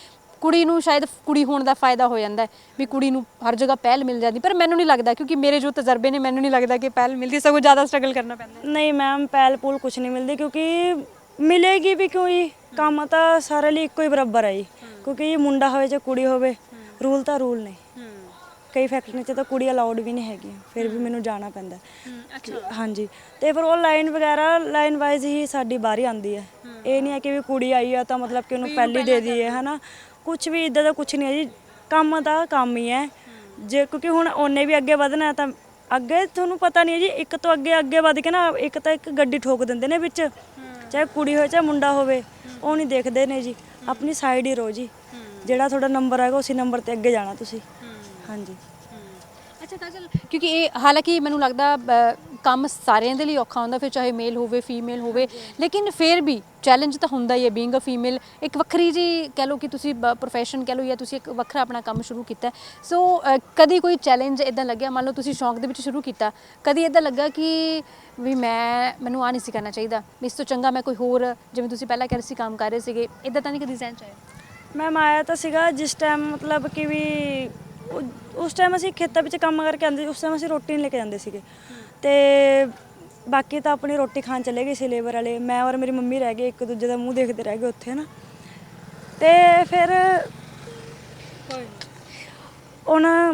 B: ਕੁੜੀ ਨੂੰ ਸ਼ਾਇਦ ਕੁੜੀ ਹੋਣ ਦਾ ਫਾਇਦਾ ਹੋ ਜਾਂਦਾ ਹੈ ਵੀ ਕੁੜੀ ਨੂੰ ਹਰ ਜਗ੍ਹਾ ਪਹਿਲ ਮਿਲ ਜਾਂਦੀ ਪਰ ਮੈਨੂੰ ਨਹੀਂ ਲੱਗਦਾ ਕਿਉਂਕਿ ਮੇਰੇ ਜੋ ਤਜਰਬੇ ਨੇ ਮੈਨੂੰ ਨਹੀਂ ਲੱਗਦਾ ਕਿ ਪਹਿਲ ਮਿਲਦੀ ਸਗੋਂ ਜ਼ਿਆਦਾ ਸਟਰਗਲ ਕਰਨਾ ਪੈਂਦਾ
A: ਨਹੀਂ ਮੈਮ ਪੈਲ ਪੂਲ ਕੁਝ ਨਹੀਂ ਮਿਲਦੀ ਕਿਉਂਕਿ ਮਿਲੇਗੀ ਵੀ ਕਿਉਂ ਜੀ? ਕੰਮ ਤਾਂ ਸਾਰੇ ਲਈ ਇੱਕੋ ਹੀ ਬਰਾਬਰ ਹੈ ਜੀ ਕਿਉਂਕਿ ਇਹ ਮੁੰਡਾ ਹੋਵੇ ਜਾਂ ਕੁੜੀ ਹੋਵੇ ਰੂਲ ਤਾਂ ਰੂਲ ਨੇ। ਕਈ ਫੈਕਟਰੀਆਂ 'ਚ ਤਾਂ ਕੁੜੀ ਅਲਾਉਡ ਵੀ ਨਹੀਂ ਹੈਗੀਆਂ ਫਿਰ ਵੀ ਮੈਨੂੰ ਜਾਣਾ ਪੈਂਦਾ ਹਾਂਜੀ ਤੇ ਫਿਰ ਉਹ ਲਾਈਨ ਵਗੈਰਾ ਲਾਈਨ ਵਾਈਜ਼ ਹੀ ਸਾਡੀ ਬਾਰੀ ਆਉਂਦੀ ਹੈ। ਇਹ ਨਹੀਂ ਹੈ ਕਿ ਵੀ ਕੁੜੀ ਆਈ ਆ ਤਾਂ ਮਤਲਬ ਕਿ ਉਹਨੂੰ ਪਹਿਲੀ ਦੇ ਦਈਏ ਹਨਾ? ਕੁਝ ਵੀ ਇਦਾਂ ਦਾ ਕੁਝ ਨਹੀਂ ਹੈ ਜੀ। ਕੰਮ ਤਾਂ ਕੰਮ ਹੀ ਹੈ। ਜੇ ਕਿਉਂਕਿ ਹੁਣ ਉਹਨੇ ਵੀ ਅੱਗੇ ਵਧਣਾ ਹੈ ਤਾਂ ਅੱਗੇ ਤੁਹਾਨੂੰ ਪਤਾ ਨਹੀਂ ਹੈ ਜੀ, ਇੱਕ ਤੋਂ ਅੱਗੇ ਅੱਗੇ ਵੱਧ ਕੇ ਨਾ ਇੱਕ ਤਾਂ ਇੱਕ ਗੱਡੀ ਠੋਕ ਦਿੰਦੇ ਨੇ ਵਿੱਚ। ਚਾਹੇ ਕੁੜੀ ਹੋਵੇ ਚਾਹੇ ਮੁੰਡਾ ਹੋਵੇ, ਉਹ ਨਹੀਂ ਦੇਖਦੇ ਨੇ ਜੀ। ਆਪਣੀ ਸਾਈਡ ਹੀ ਰਹੋ ਜੀ। ਜਿਹੜਾ ਤੁਹਾਡਾ ਨੰਬਰ ਆਏਗਾ ਉਸੇ ਨੰਬਰ ਤੇ ਅੱਗੇ ਜਾਣਾ ਤੁਸੀਂ। ਹਾਂਜੀ।
B: ਅੱਛਾ ਕਾਜਲ ਕਿਉਂਕਿ ਇਹ ਹਾਲਾਂਕਿ ਮੈਨੂੰ ਲੱਗਦਾ ਕੰਮ ਸਾਰਿਆਂ ਦੇ ਲਈ ਔਖਾ ਹੁੰਦਾ, ਫਿਰ ਚਾਹੇ ਮੇਲ ਹੋਵੇ ਫੀਮੇਲ ਹੋਵੇ, ਲੇਕਿਨ ਫਿਰ ਵੀ ਚੈਲੰਜ ਤਾਂ ਹੁੰਦਾ ਹੀ ਹੈ ਬੀਇੰਗ ਅ ਫੀਮੇਲ ਇੱਕ ਵੱਖਰੀ ਜੀ ਕਹਿ ਲਓ ਕਿ ਤੁਸੀਂ ਪ੍ਰੋਫੈਸ਼ਨ ਕਹਿ ਲਓ ਜਾਂ ਤੁਸੀਂ ਇੱਕ ਵੱਖਰਾ ਆਪਣਾ ਕੰਮ ਸ਼ੁਰੂ ਕੀਤਾ ਸੋ ਕਦੀ ਕੋਈ ਚੈਲੰਜ ਇਦਾਂ ਲੱਗਿਆ? ਮੰਨ ਲਓ ਤੁਸੀਂ ਸ਼ੌਂਕ ਦੇ ਵਿੱਚ ਸ਼ੁਰੂ ਕੀਤਾ, ਕਦੀ ਇਦਾਂ ਲੱਗਾ ਕਿ ਵੀ ਮੈਂ, ਮੈਨੂੰ ਆ ਨਹੀਂ ਸੀ ਕਰਨਾ ਚਾਹੀਦਾ ਇਸ ਤੋਂ ਚੰਗਾ ਮੈਂ ਕੋਈ ਹੋਰ, ਜਿਵੇਂ ਤੁਸੀਂ ਪਹਿਲਾਂ ਕਹਿ ਰਹੇ ਸੀ ਕੰਮ ਕਰ ਰਹੇ ਸੀਗੇ ਇਦਾਂ ਤਾਂ ਨਹੀਂ ਕਦੀ ਜ਼ਹਿਨ ਚ ਆਇਆ?
A: ਮੈਮ ਆਇਆ ਤਾਂ ਸੀਗਾ ਜਿਸ ਟਾਈਮ ਮਤਲਬ ਕਿ ਵੀ ਉਹ- ਉਸ ਟਾਈਮ ਅਸੀਂ ਖੇਤਾਂ ਵਿੱਚ ਕੰਮ ਕਰਕੇ ਆਉਂਦੇ ਉਸ ਟਾਈਮ ਅਸੀਂ ਰੋਟੀ ਨਹੀਂ ਲੈ ਕੇ ਜਾਂਦੇ ਸੀਗੇ। ਤੇ ਬਾਕੀ ਤਾਂ ਆਪਣੀ ਰੋਟੀ ਖਾਣ ਚਲੇ ਗਏ ਸੀ ਲੇਬਰ ਵਾਲੇ ਮੈਂ ਔਰ ਮੇਰੀ ਮੰਮੀ ਰਹਿ ਗਏ ਇੱਕ ਦੂਜੇ ਦਾ ਮੂੰਹ ਦੇਖਦੇ ਰਹਿ ਗਏ ਉੱਥੇ ਨਾ ਤੇ ਫਿਰ ਉਹਨਾਂ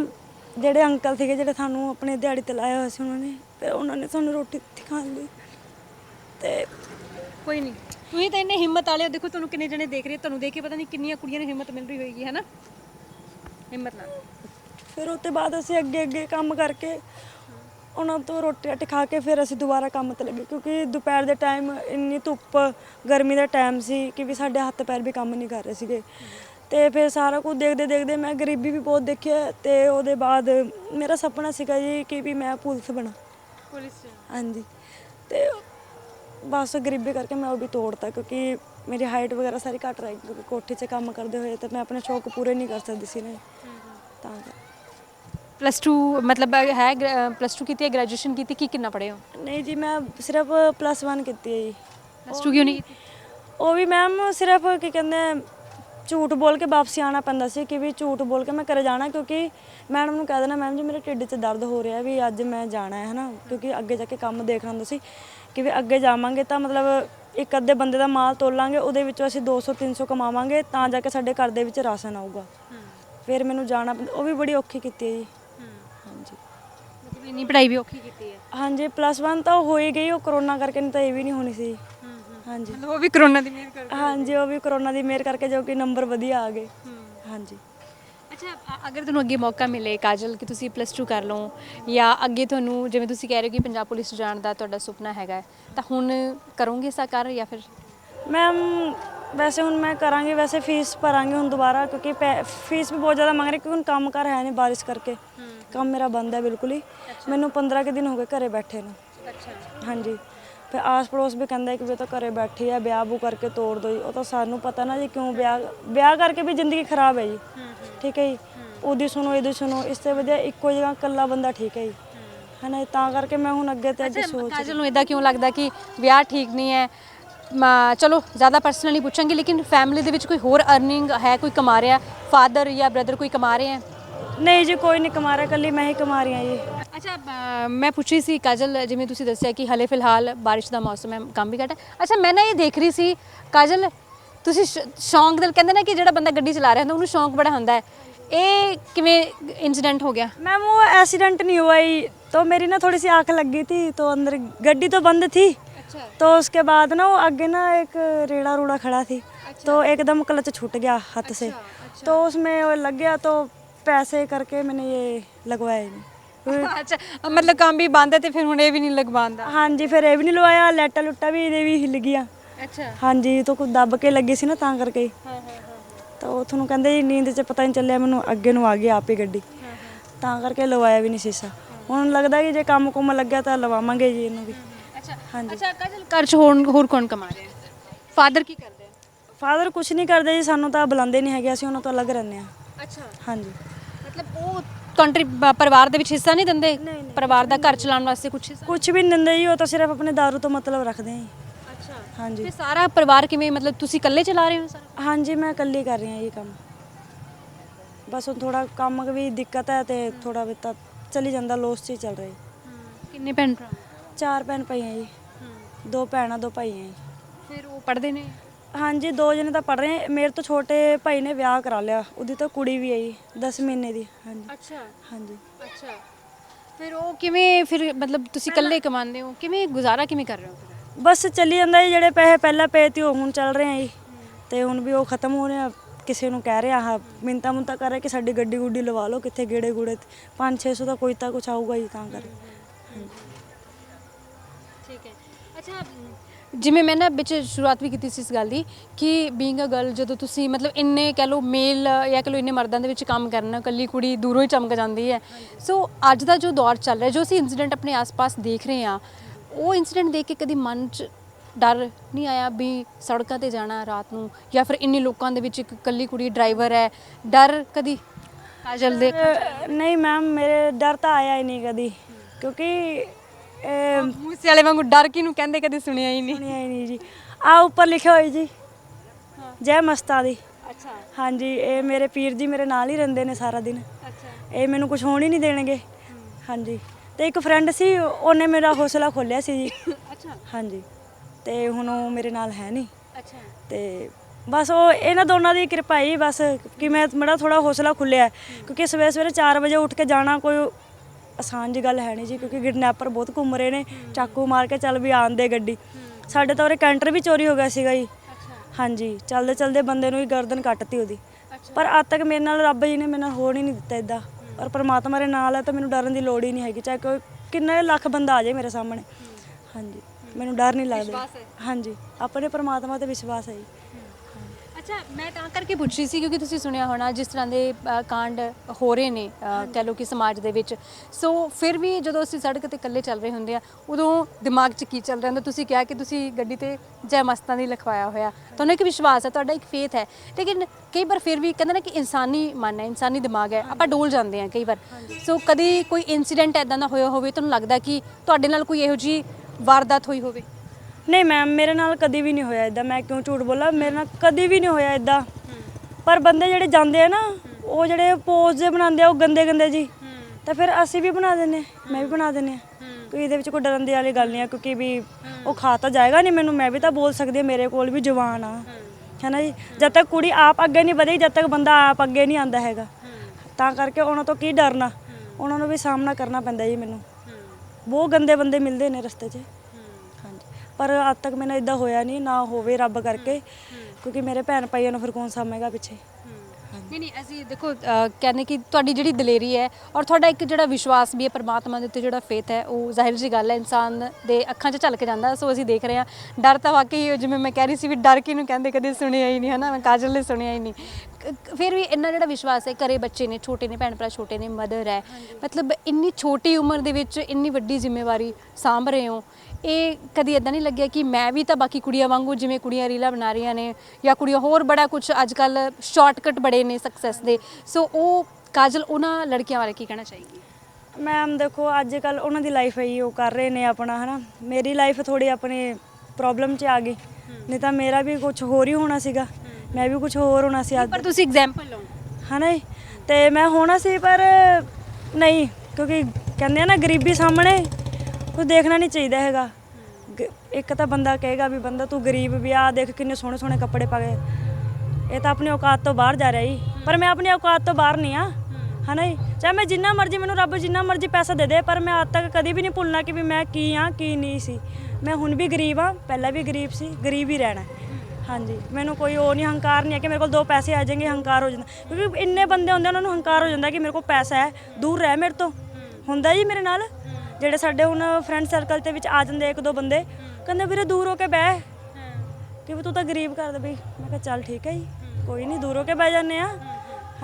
A: ਜਿਹੜੇ ਅੰਕਲ ਸੀਗੇ ਜਿਹੜੇ ਸਾਨੂੰ ਆਪਣੇ ਦਿਹਾੜੀ ਤੇ ਲਾਇਆ ਹੋਇਆ ਸੀ ਉਹਨਾਂ ਨੇ ਤੇ ਉਹਨਾਂ ਨੇ ਸਾਨੂੰ ਰੋਟੀ ਦਿੱਤੀ ਖਾਣ ਲਈ। ਤੇ
B: ਕੋਈ ਨਹੀਂ ਤੁਸੀਂ ਤਾਂ ਇੰਨੇ ਹਿੰਮਤ ਵਾਲੇ ਹੋ ਦੇਖੋ ਤੁਹਾਨੂੰ ਕਿੰਨੇ ਜਣੇ ਦੇਖ ਰਹੇ ਤੁਹਾਨੂੰ ਦੇਖ ਕੇ ਪਤਾ ਨਹੀਂ ਕਿੰਨੀਆਂ ਕੁੜੀਆਂ ਨੂੰ ਹਿੰਮਤ ਮਿਲ ਰਹੀ ਹੋਏਗੀ ਹੈ ਨਾ ਹਿੰਮਤ ਨਾਲ।
A: ਫਿਰ ਉਸ ਤੋਂ ਬਾਅਦ ਅਸੀਂ ਅੱਗੇ ਅੱਗੇ ਕੰਮ ਕਰਕੇ ਉਹਨਾਂ ਤੋਂ ਰੋਟੀ ਰਾਟੀ ਖਾ ਕੇ ਫਿਰ ਅਸੀਂ ਦੁਬਾਰਾ ਕੰਮ ਤੇ ਲੱਗੇ। ਕਿਉਂਕਿ ਦੁਪਹਿਰ ਦੇ ਟਾਈਮ ਇੰਨੀ ਧੁੱਪ ਗਰਮੀ ਦਾ ਟਾਈਮ ਸੀ ਕਿ ਵੀ ਸਾਡੇ ਹੱਥ ਪੈਰ ਵੀ ਕੰਮ ਨਹੀਂ ਕਰ ਰਹੇ ਸੀਗੇ। ਤੇ ਫਿਰ ਸਾਰਾ ਕੁਝ ਦੇਖਦੇ ਦੇਖਦੇ ਮੈਂ ਗਰੀਬੀ ਵੀ ਬਹੁਤ ਦੇਖਿਆ ਤੇ ਉਹਦੇ ਬਾਅਦ ਮੇਰਾ ਸੁਪਨਾ ਸੀਗਾ ਜੀ ਕਿ ਵੀ ਮੈਂ ਪੁਲਿਸ ਬਣਾ।
B: ਪੁਲਿਸ
A: ਹਾਂਜੀ। ਤੇ ਬਸ ਗਰੀਬੀ ਕਰਕੇ ਮੈਂ ਉਹ ਵੀ ਤੋੜਤਾ ਕਿਉਂਕਿ ਮੇਰੀ ਹਾਈਟ ਵਗੈਰਾ ਸਾਰੀ ਘਟ ਰਹੀ ਕਿਉਂਕਿ ਕੋਠੇ 'ਚ ਕੰਮ ਕਰਦੇ ਹੋਏ ਤੇ ਮੈਂ ਆਪਣੇ ਸ਼ੌਕ ਪੂਰੇ ਨਹੀਂ ਕਰ ਸਕਦੀ ਸੀ ਨਾ। ਤਾਂ ਕਰਕੇ।
B: ਪਲੱਸ 2 ਮਤਲਬ ਹੈ ਪਲੱਸ 2 ਕੀਤੀ ਹੈ ਗ੍ਰੈਜੂਏਸ਼ਨ ਕੀਤੀ ਕੀ ਕਿੰਨਾ ਪੜ੍ਹੇ ਹੋ?
A: ਨਹੀਂ ਜੀ ਮੈਂ ਸਿਰਫ ਪਲੱਸ 1 ਕੀਤੀ ਹੈ ਜੀ।
B: ਪਲੱਸ 2 ਕਿਉਂ ਨਹੀਂ ਕੀਤੀ?
A: ਉਹ ਵੀ ਮੈਮ ਸਿਰਫ ਕੀ ਕਹਿੰਦੇ ਝੂਠ ਬੋਲ ਕੇ ਵਾਪਸ ਆਉਣਾ ਪੈਂਦਾ ਸੀ ਕਿ ਵੀ ਝੂਠ ਬੋਲ ਕੇ ਮੈਂ ਘਰੇ ਜਾਣਾ ਕਿਉਂਕਿ ਮੈਡਮ ਨੂੰ ਕਹਿ ਦੇਣਾ ਮੈਮ ਜੀ ਮੇਰੇ ਢਿੱਡ 'ਚ ਦਰਦ ਹੋ ਰਿਹਾ ਵੀ ਅੱਜ ਮੈਂ ਜਾਣਾ ਹੈ ਹਨਾ? ਕਿਉਂਕਿ ਅੱਗੇ ਜਾ ਕੇ ਕੰਮ ਦੇਖਣਾ ਹੁੰਦਾ ਸੀ ਕਿ ਵੀ ਅੱਗੇ ਜਾਵਾਂਗੇ ਤਾਂ ਮਤਲਬ ਇੱਕ ਅੱਧੇ ਬੰਦੇ ਦਾ ਮਾਲ ਤੋਲਾਂਗੇ ਉਹਦੇ ਵਿੱਚੋਂ ਅਸੀਂ 200 300 ਕਮਾਵਾਂਗੇ ਤਾਂ ਜਾ ਕੇ ਸਾਡੇ ਘਰ ਦੇ ਵਿੱਚ ਰਾਸ਼ਨ ਆਊਗਾ। ਫਿਰ ਮੈਨੂੰ ਜਾਣਾ ਉਹ ਵੀ ਬੜੀ ਔਖੀ ਕੀਤੀ ਹੈ ਜੀ।
B: ਇੰਨੀ ਪੜ੍ਹਾਈ ਵੀ ਔਖੀ ਕੀਤੀ ਹੈ।
A: ਹਾਂਜੀ ਪਲੱਸ 1 ਤਾਂ ਹੋ ਹੀ ਗਈ ਉਹ ਕਰੋਨਾ ਕਰਕੇ ਨਹੀਂ ਤਾਂ ਇਹ ਵੀ ਨਹੀਂ ਹੋਣੀ ਸੀ। ਹਾਂਜੀ।
B: ਮਤਲਬ ਉਹ ਵੀ ਕਰੋਨਾ ਦੀ ਮਿਹਰ ਕਰ
A: ਹਾਂਜੀ ਉਹ ਵੀ ਕਰੋਨਾ ਦੀ ਮਿਹਰ ਕਰਕੇ ਜੋ ਕਿ ਨੰਬਰ ਵਧੀਆ ਆ ਗਏ। ਹਾਂਜੀ।
B: ਅੱਛਾ ਅ- ਅਗਰ ਤੁਹਾਨੂੰ ਅੱਗੇ ਮੌਕਾ ਮਿਲੇ ਕਾਜਲ ਕਿ ਤੁਸੀਂ ਪਲੱਸ 2 ਕਰ ਲਓ ਜਾਂ ਅੱਗੇ ਤੁਹਾਨੂੰ ਜਿਵੇਂ ਤੁਸੀਂ ਕਹਿ ਰਹੇ ਹੋ ਕਿ ਪੰਜਾਬ ਪੁਲਿਸ ਜਾਣ ਦਾ ਤੁਹਾਡਾ ਸੁਪਨਾ ਹੈਗਾ ਹੈ, ਤਾਂ ਹੁਣ ਕਰੋਗੇ ਸਾਕਾਰ ਜਾਂ ਫਿਰ?
A: ਮੈਮ ਵੈਸੇ ਹੁਣ ਮੈਂ ਕਰਾਂਗੀ ਵੈਸੇ ਫੀਸ ਭਰਾਂਗੀ ਹੁਣ ਦੁਬਾਰਾ ਕਿਉਂਕਿ ਫੀਸ ਵੀ ਬਹੁਤ ਜ਼ਿਆਦਾ ਮੰਗ ਰਹੇ ਕਿਉਂਕਿ ਹੁਣ ਕੰਮ ਕਰ ਹੈ ਨਹੀਂ ਬਾਰਿਸ਼ ਕਰਕੇ। ਕੰਮ ਮੇਰਾ ਬੰਦ ਹੈ ਬਿਲਕੁਲ ਹੀ। ਮੈਨੂੰ 15 ਕੁ ਦਿਨ ਹੋ ਗਏ ਘਰੇ ਬੈਠੇ ਨੂੰ।
B: ਅੱਛਾ
A: ਹਾਂਜੀ। ਫਿਰ ਆਸ ਪੜੋਸ ਵੀ ਕਹਿੰਦਾ ਕਿ ਵੀ ਉਹ ਤਾਂ ਘਰੇ ਬੈਠੀ ਹੈ ਵਿਆਹ ਬੂ ਕਰਕੇ ਤੋੜ ਦੋ ਜੀ। ਉਹ ਤਾਂ ਸਾਨੂੰ ਪਤਾ ਨਾ ਜੀ ਕਿਉਂ ਵਿਆਹ ਵਿਆਹ ਕਰਕੇ ਵੀ ਜ਼ਿੰਦਗੀ ਖਰਾਬ ਹੈ ਜੀ। ਠੀਕ ਹੈ ਜੀ। ਉਹਦੀ ਸੁਣੋ ਇਹਦੀ ਸੁਣੋ। ਇਸ ਤੋਂ ਵਧੀਆ ਇੱਕੋ ਜਗ੍ਹਾ ਇਕੱਲਾ ਬੰਦਾ ਠੀਕ ਹੈ ਜੀ। ਹਨਾ ਤਾਂ ਕਰਕੇ ਮੈਂ ਹੁਣ ਅੱਗੇ ਤੇ ਅੱਗੇ ਸੋਚ
B: ਕਾਜਲ ਨੂੰ ਇਦਾਂ ਕਿਉਂ ਲੱਗਦਾ ਕਿ ਵਿਆਹ ਠੀਕ ਨਹੀਂ ਹੈ? ਮਾ ਚਲੋ ਜ਼ਿਆਦਾ ਪਰਸਨਲੀ ਪੁੱਛਾਂਗੇ ਲੇਕਿਨ ਫੈਮਿਲੀ ਦੇ ਵਿੱਚ ਕੋਈ ਹੋਰ ਅਰਨਿੰਗ ਹੈ ਕੋਈ ਕਮਾ ਰਿਹਾ? ਫਾਦਰ ਜਾਂ ਬ੍ਰਦਰ ਕੋਈ ਕਮਾ ਰਹੇ ਹੈ?
A: ਨਹੀਂ ਜੀ ਕੋਈ ਨਹੀਂ ਕਮਾ ਰਿਹਾ ਇਕੱਲੀ ਮੈਂ ਹੀ ਕਮਾ ਰਹੀ ਹਾਂ ਜੀ
B: ਅੱਛਾ ਅ, ਮੈਂ ਪੁੱਛ ਰਹੀ ਸੀ ਕਾਜਲ ਜਿਵੇਂ ਤੁਸੀਂ ਦੱਸਿਆ ਕਿ ਹਲੇ ਫਿਲਹਾਲ ਬਾਰਿਸ਼ ਦਾ ਮੌਸਮ ਹੈ ਕੰਮ ਵੀ ਘੱਟ ਹੈ ਅੱਛਾ ਮੈਂ ਨਾ ਇਹ ਦੇਖ ਰਹੀ ਸੀ ਕਾਜਲ ਤੁਸੀਂ ਸ਼- ਸ਼ੌਂਕ ਦਿਲ ਕਹਿੰਦੇ ਨਾ ਕਿ ਜਿਹੜਾ ਬੰਦਾ ਗੱਡੀ ਚਲਾ ਰਿਹਾ ਹੁੰਦਾ ਉਹਨੂੰ ਸ਼ੌਂਕ ਬੜਾ ਹੁੰਦਾ ਹੈ ਇਹ ਕਿਵੇਂ ਇਨਸੀਡੈਂਟ ਹੋ ਗਿਆ
A: मैम वो एक्सीडेंट नहीं हुआ ही तो मेरी ना थोड़ी सी आंख लग गई थी तो अंदर गड्डी तो बंद थी
B: अच्छा
A: तो उसके बाद ना वो आगे ना एक रेड़ा रूड़ा खड़ा थी तो एकदम क्लच छूट गया हाथ से तो उसमें वो लग गया तो पैसे करके मैंने ये लगवाया ही नहीं
B: ਅੱਛਾ ਮਤਲਬ ਕੰਮ ਵੀ ਬੰਦ ਹੈ ਤੇ ਫਿਰ ਹੁਣ ਇਹ ਵੀ ਨਹੀਂ ਲਗਵਾਉਂਦਾ
A: हाँ जी फिर ये भी नहीं लवाया लैटा लुट्टा भी ये भी हिल गया
B: ਅੱਛਾ
A: हाँ जी तो कुछ दब के लगी सी ना ਤਾਂ ਕਰਕੇ ਹੀ।
B: ਹਾਂ ਹਾਂ
A: ਤਾਂ ਉਹ ਤੁਹਾਨੂੰ ਕਹਿੰਦੇ ਜੀ ਨੀਂਦ 'ਚ ਪਤਾ ਨਹੀਂ ਚੱਲਿਆ ਮੈਨੂੰ ਅੱਗੇ ਨੂੰ ਆ ਗਈ ਆਪ ਹੀ ਗੱਡੀ ਤਾਂ ਕਰਕੇ ਲਵਾਇਆ ਵੀ ਨਹੀਂ ਸੀਸਾ ਹੁਣ ਲੱਗਦਾ ਕਿ ਜੇ ਕੰਮ ਕੁਮ ਲੱਗਿਆ ਤਾਂ ਲਵਾਵਾਂਗੇ ਜੀ ਇਹਨੂੰ ਵੀ
B: ਅੱਛਾ
A: ਹਾਂਜੀ।
B: ਅੱਛਾ ਕਾਜਲ ਘਰ ਚ ਹੋਰ ਹੋਰ ਕੌਣ ਕਮਾ ਰਿਹਾ ਹੈ ਫਾਦਰ ਕੀ ਕਰਦੇ ਆ
A: ਫਾਦਰ ਕੁਝ ਨਹੀਂ ਕਰਦੇ ਜੀ ਸਾਨੂੰ ਤਾਂ ਬੁਲਾਉਂਦੇ ਨਹੀਂ ਹੈਗੇ ਅਸੀਂ ਉਹਨਾਂ ਤੋਂ ਅਲੱਗ ਰਹਿੰਦੇ ਹਾਂ
B: ਅੱਛਾ
A: ਹਾਂਜੀ
B: ਮਤਲਬ ਉਹ ਕੰਟਰੀ ਪਰਿਵਾਰ ਦੇ ਵਿੱਚ ਹਿੱਸਾ ਨਹੀਂ ਦਿੰਦੇ? ਪਰਿਵਾਰ ਦਾ ਘਰ ਚਲਾਉਣ ਵਾਸਤੇ ਕੁਝ ਹਿੱਸਾ?
A: ਕੁਝ ਵੀ ਨਹੀਂ ਦਿੰਦੇ ਜੀ ਉਹ ਤਾਂ ਸਿਰਫ ਆਪਣੇ ਦਾਰੂ ਤੋਂ ਮਤਲਬ ਰੱਖਦੇ ਜੀ।
B: ਅੱਛਾ।
A: ਹਾਂਜੀ।
B: ਤੇ ਸਾਰਾ ਪਰਿਵਾਰ ਕਿਵੇਂ ਮਤਲਬ ਤੁਸੀਂ ਇਕੱਲੇ ਚਲਾ ਰਹੇ ਹੋ ਸਾਰਾ?
A: ਹਾਂਜੀ ਮੈਂ ਇਕੱਲੀ ਕਰ ਰਹੀ ਹਾਂ ਇਹ ਕੰਮ। ਬਸ ਹੁਣ ਥੋੜਾ ਕੰਮ ਵੀ ਦਿੱਕਤ ਹੈ ਤੇ ਥੋੜਾ ਵੀ ਤਾਂ ਚਲੀ ਜਾਂਦਾ ਲੋਸ 'ਚ ਹੀ ਚੱਲ ਰਹੀ
B: ਕਿੰਨੇ ਭੈਣ ਭਰਾ?
A: ਚਾਰ ਭੈਣ ਭਾਈ ਹਾਂ। ਜੀ ਦੋ ਭੈਣਾਂ ਦੋ ਭਾਈ ਜੀ।
B: ਫਿਰ ਉਹ ਪੜ੍ਹਦੇ ਨੇ?
A: ਹਾਂਜੀ ਦੋ ਜਣੇ ਤਾਂ ਪੜ ਰਹੇ ਆ। ਮੇਰੇ ਤੋਂ ਛੋਟੇ ਭਾਈ ਨੇ ਵਿਆਹ ਕਰਾ ਲਿਆ। ਉਹਦੀ ਤਾਂ ਕੁੜੀ ਵੀ ਆਈ 10 ਮਹੀਨੇ ਦੀ। ਹਾਂਜੀ।
B: ਅੱਛਾ।
A: ਹਾਂਜੀ।
B: ਅੱਛਾ। ਫਿਰ ਉਹ ਕਿਵੇਂ ਫਿਰ ਮਤਲਬ ਤੁਸੀਂ ਇਕੱਲੇ ਕਮਾਉਂਦੇ ਹੋ? ਕਿਵੇਂ ਗੁਜ਼ਾਰਾ ਕਿਵੇਂ ਕਰ ਰਹੇ ਹੋ ਫਿਰ?
A: ਬਸ ਚੱਲੀ ਜਾਂਦਾ ਜੀ ਜਿਹੜੇ ਪੈਸੇ ਪਹਿਲਾਂ ਪਏ ਤੇ ਉਹ ਹੁਣ ਚੱਲ ਰਹੇ ਆ ਜੀ। ਤੇ ਹੁਣ ਵੀ ਉਹ ਖਤਮ ਹੋ ਰਹੇ ਕਿਸੇ ਨੂੰ ਕਹਿ ਰਿਹਾ ਹਾਂ ਮਿੰਤਾ ਮੁੰਤਾ ਕਰ ਰਿਹਾ ਕਿ ਸਾਡੀ ਗੱਡੀ ਗੁੱਡੀ ਲਵਾ ਲਓ ਕਿੱਥੇ ਗੇੜੇ ਗੂੜੇ 5-600 ਦਾ ਕੋਈ ਤਾਂ ਕੁਛ ਆਊਗਾ ਜੀ ਤਾਂ ਕਰ
B: ਠੀਕ ਹੈ ਅੱਛਾ ਜਿਵੇਂ ਮੈਂ ਨਾ ਵਿੱਚ ਸ਼ੁਰੂਆਤ ਵੀ ਕੀਤੀ ਸੀ ਇਸ ਗੱਲ ਦੀ ਕਿ ਬੀਇੰਗ ਅ ਗਰਲ ਜਦੋਂ ਤੁਸੀਂ ਮਤਲਬ ਇੰਨੇ ਕਹਿ ਲਓ ਮੇਲ ਜਾਂ ਕਹਿ ਲਓ ਇੰਨੇ ਮਰਦਾਂ ਦੇ ਵਿੱਚ ਕੰਮ ਕਰਨਾ ਕੱਲੀ ਕੁੜੀ ਦੂਰੋਂ ਹੀ ਚਮਕ ਜਾਂਦੀ ਹੈ। ਸੋ ਅੱਜ ਦਾ ਜੋ ਦੌਰ ਚੱਲ ਰਿਹਾ, ਜੋ ਅਸੀਂ ਇਨਸੀਡੈਂਟ ਆਪਣੇ ਆਸ-ਪਾਸ ਦੇਖ ਰਹੇ ਹਾਂ, ਉਹ ਇਨਸੀਡੈਂਟ ਦੇਖ ਕੇ ਕਦੀ ਮਨ 'ਚ ਡਰ ਨਹੀਂ ਆਇਆ ਵੀ ਸੜਕਾਂ ਤੇ ਜਾਣਾ ਰਾਤ ਨੂੰ ਜਾਂ ਫਿਰ ਇੰਨੇ ਲੋਕਾਂ ਦੇ ਵਿੱਚ ਇੱਕ ਕੱਲੀ ਕੁੜੀ ਡਰਾਈਵਰ ਹੈ? ਡਰ ਕਦੀ ਕਾਜਲ ਦੇ?
A: ਨਹੀਂ ਮੈਮ ਮੇਰੇ ਡਰ ਤਾਂ ਆਇਆ ਹੀ ਨਹੀਂ ਕਦੀ। ਕਿਉਂਕਿ ਇਹ
B: ਮੂਸੇ ਵਾਲੇ ਵਾਂਗੂ ਡਰ ਕਿਹਨੂੰ ਕਹਿੰਦੇ ਕਦੇ ਸੁਣਿਆ ਹੀ ਨਹੀਂ।
A: ਸੁਣਿਆ ਹੀ ਨਹੀਂ ਜੀ। ਆ ਉੱਪਰ ਲਿਖਿਆ ਹੋਇਆ ਜੀ। ਜੈ ਮਸਤਾ ਦੀ।
B: ਅੱਛਾ।
A: ਹਾਂਜੀ ਇਹ ਮੇਰੇ ਪੀਰ ਜੀ ਮੇਰੇ ਨਾਲ ਹੀ ਰਹਿੰਦੇ ਨੇ ਸਾਰਾ ਦਿਨ।
B: ਅੱਛਾ।
A: ਇਹ ਮੈਨੂੰ ਕੁਝ ਹੋਣ ਹੀ ਨਹੀਂ ਦੇਣਗੇ। ਹਾਂਜੀ। ਤੇ ਇੱਕ ਫਰੈਂਡ ਸੀ ਉਹਨੇ ਮੇਰਾ ਹੌਸਲਾ ਖੋਲਿਆ ਸੀ ਜੀ।
B: ਅੱਛਾ।
A: ਹਾਂਜੀ। ਤੇ ਹੁਣ ਉਹ ਮੇਰੇ ਨਾਲ ਹੈ ਨਹੀਂ।
B: ਅੱਛਾ।
A: ਤੇ ਬਸ ਉਹ ਇਹਨਾਂ ਦੋਨਾਂ ਦੀ ਕਿਰਪਾ ਹੀ ਬਸ ਕਿ ਮੈਂ ਮੇਰਾ ਥੋੜਾ ਹੌਸਲਾ ਖੁੱਲਿਆ ਕਿਉਂਕਿ ਸਵੇਰੇ ਸਵੇਰੇ 4 ਵਜੇ ਉੱਠ ਕੇ ਜਾਣਾ ਕੋਈ ਆਸਾਨ ਜੀ ਗੱਲ ਹੈ ਨਹੀਂ ਜੀ ਕਿਉਂਕਿ ਕਿਡਨੈਪਰ ਬਹੁਤ ਘੁੰਮ ਰਹੇ ਨੇ ਚਾਕੂ ਮਾਰ ਕੇ ਚੱਲ ਵੀ ਆਂਦੇ ਗੱਡੀ। ਸਾਡੇ ਤਾਂ ਉਰੇ ਕੈਂਟਰ ਵੀ ਚੋਰੀ ਹੋ ਗਿਆ ਸੀਗਾ ਜੀ। ਹਾਂਜੀ ਚਲਦੇ ਚਲਦੇ ਬੰਦੇ ਨੂੰ ਹੀ ਗਰਦਨ ਕੱਟਤੀ ਉਹਦੀ। ਪਰ ਅੱਜ ਤੱਕ ਮੇਰੇ ਨਾਲ ਰੱਬ ਜੀ ਨੇ ਮੇਰੇ ਨਾਲ ਹੋਣ ਹੀ ਨਹੀਂ ਦਿੱਤਾ ਇਦਾਂ ਪਰ ਪਰਮਾਤਮਾ ਦੇ ਨਾਲ ਹੈ ਤਾਂ ਮੈਨੂੰ ਡਰਨ ਦੀ ਲੋੜ ਹੀ ਨਹੀਂ ਹੈਗੀ ਚਾਹੇ ਕੋਈ ਕਿੰਨਾ ਲੱਖ ਬੰਦਾ ਆ ਜਾਏ ਮੇਰੇ ਸਾਹਮਣੇ। ਹਾਂਜੀ ਮੈਨੂੰ ਡਰ ਨਹੀਂ ਲੱਗਦਾ। ਹਾਂਜੀ ਆਪਣੇ ਪਰਮਾਤਮਾ ਤੇ ਵਿਸ਼ਵਾਸ ਹੈ ਜੀ।
B: ਅੱਛਾ ਮੈਂ ਤਾਂ ਕਰਕੇ ਪੁੱਛ ਰਹੀ ਸੀ ਕਿਉਂਕਿ ਤੁਸੀਂ ਸੁਣਿਆ ਹੋਣਾ ਜਿਸ ਤਰ੍ਹਾਂ ਦੇ ਅ, ਕਾਂਡ ਹੋ ਰਹੇ ਨੇ ਅ, ਕਹਿ ਲਓ ਕਿ ਸਮਾਜ ਦੇ ਵਿੱਚ। ਸੋ ਫਿਰ ਵੀ ਜਦੋਂ ਅਸੀਂ ਸੜਕ ਤੇ ਇਕੱਲੇ ਚੱਲ ਰਹੇ ਹੁੰਦੇ ਆ ਉਦੋਂ ਦਿਮਾਗ 'ਚ ਕੀ ਚੱਲ ਰਿਹਾ ਹੁੰਦਾ? ਤੁਸੀਂ ਕਿਹਾ ਕਿ ਤੁਸੀਂ ਗੱਡੀ ਤੇ ਜੈ ਮਸਤਾਂ ਦੀ ਲਿਖਵਾਇਆ ਹੋਇਆ। ਤੁਹਾਨੂੰ ਇੱਕ ਵਿਸ਼ਵਾਸ ਹੈ ਤੁਹਾਡਾ ਇੱਕ ਫੇਥ ਹੈ। ਲੇਕਿਨ ਕਈ ਵਾਰ ਫਿਰ ਵੀ ਕਹਿੰਦੇ ਨਾ ਕਿ ਇਨਸਾਨੀ ਮਨ ਹੈ ਇਨਸਾਨੀ ਦਿਮਾਗ ਹੈ। ਆਪਾਂ ਡੋਲ ਜਾਂਦੇ ਆ ਕਈ ਵਾਰ। ਸੋ ਕਦੀ ਕੋਈ ਇਨਸੀਡੈਂਟ ਐਦਾਂ ਦਾ ਹੋਇਆ ਹੋਵੇ ਤੁਹਾਨੂੰ ਲੱਗਦਾ ਕਿ ਤੁਹਾਡੇ ਨਾਲ ਕੋਈ ਇਹੋ ਜੀ ਵਾਰਦਾਤ ਹੋਈ ਹੋਵੇ?
A: ਨਹੀਂ ਮੈਮ ਮੇਰੇ ਨਾਲ ਕਦੀ ਵੀ ਨਹੀਂ ਹੋਇਆ ਇਦਾਂ ਮੈਂ ਕਿਉਂ ਝੂਠ ਬੋਲਾਂ? ਮੇਰੇ ਨਾਲ ਕਦੀ ਵੀ ਨਹੀਂ ਹੋਇਆ ਇਦਾਂ ਪਰ ਬੰਦੇ ਜਿਹੜੇ ਜਾਂਦੇ ਆ ਨਾ, ਉਹ ਜਿਹੜੇ ਪੋਜ਼ ਜੇ ਬਣਾਉਂਦੇ ਆ, ਉਹ ਗੰਦੇ ਗੰਦੇ ਜੀ। ਤਾਂ ਫਿਰ ਅਸੀਂ ਵੀ ਬਣਾ ਦਿੰਨੇ ਮੈਂ ਵੀ ਬਣਾ ਦਿੰਨੇ ਆ ਕੋਈ ਇਹਦੇ ਵਿੱਚ ਕੋਈ ਡਰਨ ਦੀ ਵਾਲੀ ਗੱਲ ਨਹੀਂ ਆ, ਕਿਉਂਕਿ ਵੀ ਉਹ ਖਾ ਤਾਂ ਜਾਏਗਾ ਨਹੀਂ ਮੈਨੂੰ, ਮੈਂ ਵੀ ਤਾਂ ਬੋਲ ਸਕਦੀ ਹਾਂ, ਮੇਰੇ ਕੋਲ ਵੀ ਜਵਾਨ ਆ। ਹੈ ਨਾ ਜੀ? ਜਦ ਤੱਕ ਕੁੜੀ ਆਪ ਅੱਗੇ ਨਹੀਂ ਵਧੇਗੀ ਜਦ ਤੱਕ ਬੰਦਾ ਆਪ ਅੱਗੇ ਨਹੀਂ ਆਂਦਾ ਹੈਗਾ। ਤਾਂ ਕਰਕੇ ਉਹਨਾਂ ਤੋਂ ਕੀ ਡਰਨਾ? ਉਹਨਾਂ ਨੂੰ ਵੀ ਸਾਹਮਣਾ ਕਰਨਾ ਪੈਂਦਾ ਜੀ ਮੈਨੂੰ। ਬਹੁਤ ਗੰਦੇ ਬੰਦੇ ਮਿਲਦੇ ਨੇ ਰਸਤੇ 'ਚ। ਪਰ ਅੱਜ ਤੱਕ ਮੈਨੂੰ ਇਦਾਂ ਹੋਇਆ ਨਹੀਂ ਨਾ ਹੋਵੇ ਰੱਬ ਕਰਕੇ ਕਿਉਂਕਿ ਮੇਰੇ ਭੈਣ ਭਾਈਆਂ ਨੂੰ ਫਿਰ ਕੌਣ ਸਾਂਭੇਗਾ ਪਿੱਛੇ।
B: ਨਹੀਂ ਨਹੀਂ ਅਸੀਂ ਦੇਖੋ ਅਹ, ਕਹਿੰਦੇ ਕਿ ਤੁਹਾਡੀ ਜਿਹੜੀ ਦਲੇਰੀ ਹੈ ਔਰ ਤੁਹਾਡਾ ਇੱਕ ਜਿਹੜਾ ਵਿਸ਼ਵਾਸ ਵੀ ਹੈ ਪਰਮਾਤਮਾ ਦੇ ਉੱਤੇ ਜਿਹੜਾ ਫੇਥ ਹੈ ਉਹ ਜ਼ਾਹਿਰ ਜੀ ਗੱਲ ਹੈ ਇਨਸਾਨ ਦੇ ਅੱਖਾਂ 'ਚ ਝਲਕ ਜਾਂਦਾ ਸੋ ਅਸੀਂ ਦੇਖ ਰਹੇ ਹਾਂ। ਡਰ ਤਾਂ ਵਾਕਈ ਜਿਵੇਂ ਮੈਂ ਕਹਿ ਰਹੀ ਸੀ ਵੀ ਡਰ ਕਿਹਨੂੰ ਕਹਿੰਦੇ ਕਦੇ ਸੁਣਿਆ ਹੀ ਨਹੀਂ ਹਨਾ? ਮੈਂ ਕਾਜਲ ਨੇ ਸੁਣਿਆ ਹੀ ਨਹੀਂ। ਕ- ਕ- ਫਿਰ ਵੀ ਇੰਨਾ ਜਿਹੜਾ ਵਿਸ਼ਵਾਸ ਹੈ ਘਰੇ ਬੱਚੇ ਨੇ ਛੋਟੇ ਨੇ ਭੈਣ ਭਰਾ ਛੋਟੇ ਨੇ ਮਦਰ ਹੈ। ਮਤਲਬ ਇੰਨੀ ਛੋਟੀ ਉਮਰ ਦੇ ਵਿੱਚ ਇੰਨੀ ਵੱਡੀ ਜ਼ਿੰਮੇਵਾਰੀ ਸਾਂਭ ਰਹੇ ਹੋ ਇਹ ਕਦੀ ਇਦਾਂ ਨਹੀਂ ਲੱਗਿਆ ਕਿ ਮੈਂ ਵੀ ਤਾਂ ਬਾਕੀ ਕੁੜੀਆਂ ਵਾਂਗੂ ਜਿਵੇਂ ਕੁੜੀਆਂ ਰੀਲਾਂ ਬਣਾ ਰਹੀਆਂ ਨੇ ਜਾਂ ਕੁੜੀਆਂ ਹੋਰ ਬੜਾ ਕੁਝ ਅੱਜ ਕੱਲ ਸ਼ਾਰਟਕਟ ਬੜੇ ਨੇ ਸਕਸੈਸ ਦੇ। ਸੋ ਉਹ ਕਾਜਲ ਉਹਨਾਂ ਲੜਕੀਆਂ ਬਾਰੇ ਕੀ ਕਹਿਣਾ ਚਾਹੀਦੀ
A: ਮੈਮ ਦੇਖੋ ਅੱਜ ਕੱਲ ਉਹਨਾਂ ਦੀ ਲਾਈਫ ਹੈ ਉਹ ਕਰ ਰਹੇ ਨੇ ਆਪਣਾ ਹਨਾ? ਮੇਰੀ ਲਾਈਫ ਥੋੜੀ ਆਪਣੇ ਪ੍ਰੋਬਲਮ 'ਚ ਆ ਗਈ। ਨਹੀਂ ਤਾਂ ਮੇਰਾ ਵੀ ਕੁਝ ਹੋਰ ਹੀ ਹੋਣਾ ਸੀਗਾ। ਮੈਂ ਵੀ ਕੁਝ ਹੋਰ ਹੋਣਾ ਸੀ ਅੱਜ
B: ਪਰ ਤੁਸੀਂ ਐਗਜ਼ਾਮਪਲ ਲਓ।
A: ਹਨਾ ਤੇ ਮੈਂ ਹੋਣਾ ਸੀ ਪਰ ਨਹੀਂ ਕਿਉਂਕਿ ਕਹਿੰਦੇ ਆ ਨਾ ਗਰੀਬੀ ਸਾਹਮਣੇ ਕੁਝ ਦੇਖਣਾ ਨਹੀਂ ਚਾਹੀਦਾ ਹੈਗਾ। ਗ- ਇੱਕ ਤਾਂ ਬੰਦਾ ਕਹੇਗਾ ਵੀ ਬੰਦਾ ਤੂੰ ਗਰੀਬ ਵੀ ਆ, ਦੇਖ ਕਿੰਨੇ ਸੋਹਣੇ ਸੋਹਣੇ ਕੱਪੜੇ ਪਾ ਗਏ ਇਹ ਤਾਂ ਆਪਣੀ ਔਕਾਤ ਤੋਂ ਬਾਹਰ ਜਾ ਰਿਹਾ ਜੀ। ਪਰ ਮੈਂ ਆਪਣੀ ਔਕਾਤ ਤੋਂ ਬਾਹਰ ਨਹੀਂ ਆ। ਹਨਾ ਜੀ? ਚਾਹੇ ਮੈਂ ਜਿੰਨਾ ਮਰਜ਼ੀ, ਮੈਨੂੰ ਰੱਬ ਜਿੰਨਾ ਮਰਜ਼ੀ ਪੈਸਾ ਦੇ ਦੇ, ਪਰ ਮੈਂ ਅੱਜ ਤੱਕ ਕਦੀ ਵੀ ਨਹੀਂ ਭੁੱਲਣਾ ਕਿ ਵੀ ਮੈਂ ਕੀ ਆ, ਕੀ ਨਹੀਂ ਸੀ। ਮੈਂ ਹੁਣ ਵੀ ਗਰੀਬ ਆ, ਪਹਿਲਾਂ ਵੀ ਗਰੀਬ ਸੀ, ਗਰੀਬ ਹੀ ਰਹਿਣਾ। ਹਾਂਜੀ। ਮੈਨੂੰ ਕੋਈ ਉਹ ਨਹੀਂ, ਹੰਕਾਰ ਨਹੀਂ ਹੈ ਕਿ ਮੇਰੇ ਕੋਲ ਦੋ ਪੈਸੇ ਆ ਜਾਣਗੇ, ਹੰਕਾਰ ਹੋ ਜਾਂਦਾ। ਕਿਉਂਕਿ ਇੰਨੇ ਬੰਦੇ ਹੁੰਦੇ ਉਹਨਾਂ ਨੂੰ ਹੰਕਾਰ ਹੋ ਜਾਂਦਾ ਕਿ ਮੇਰੇ ਕੋਲ ਪੈਸਾ ਹੈ, ਦੂਰ ਰਹਿ ਮੇਰੇ ਤੋਂ। ਹੁੰਦਾ ਜੀ ਮੇਰੇ ਨਾਲ? ਜਿਹੜੇ ਸਾਡੇ ਹੁਣ ਫਰੈਂਡ ਸਰਕਲ ਦੇ ਵਿੱਚ ਆ ਜਾਂਦੇ ਇੱਕ ਦੋ ਬੰਦੇ ਕਹਿੰਦੇ ਵੀਰੇ ਦੂਰ ਹੋ ਕੇ ਬਹਿ। ਕਿ ਵੀ ਤੂੰ ਤਾਂ ਗਰੀਬ ਘਰ ਦਾ ਬਈ ਮੈਂ ਕਿਹਾ ਚੱਲ ਠੀਕ ਹੈ ਜੀ ਕੋਈ ਨਹੀਂ ਦੂਰ ਹੋ ਕੇ ਬਹਿ ਜਾਂਦੇ ਆ।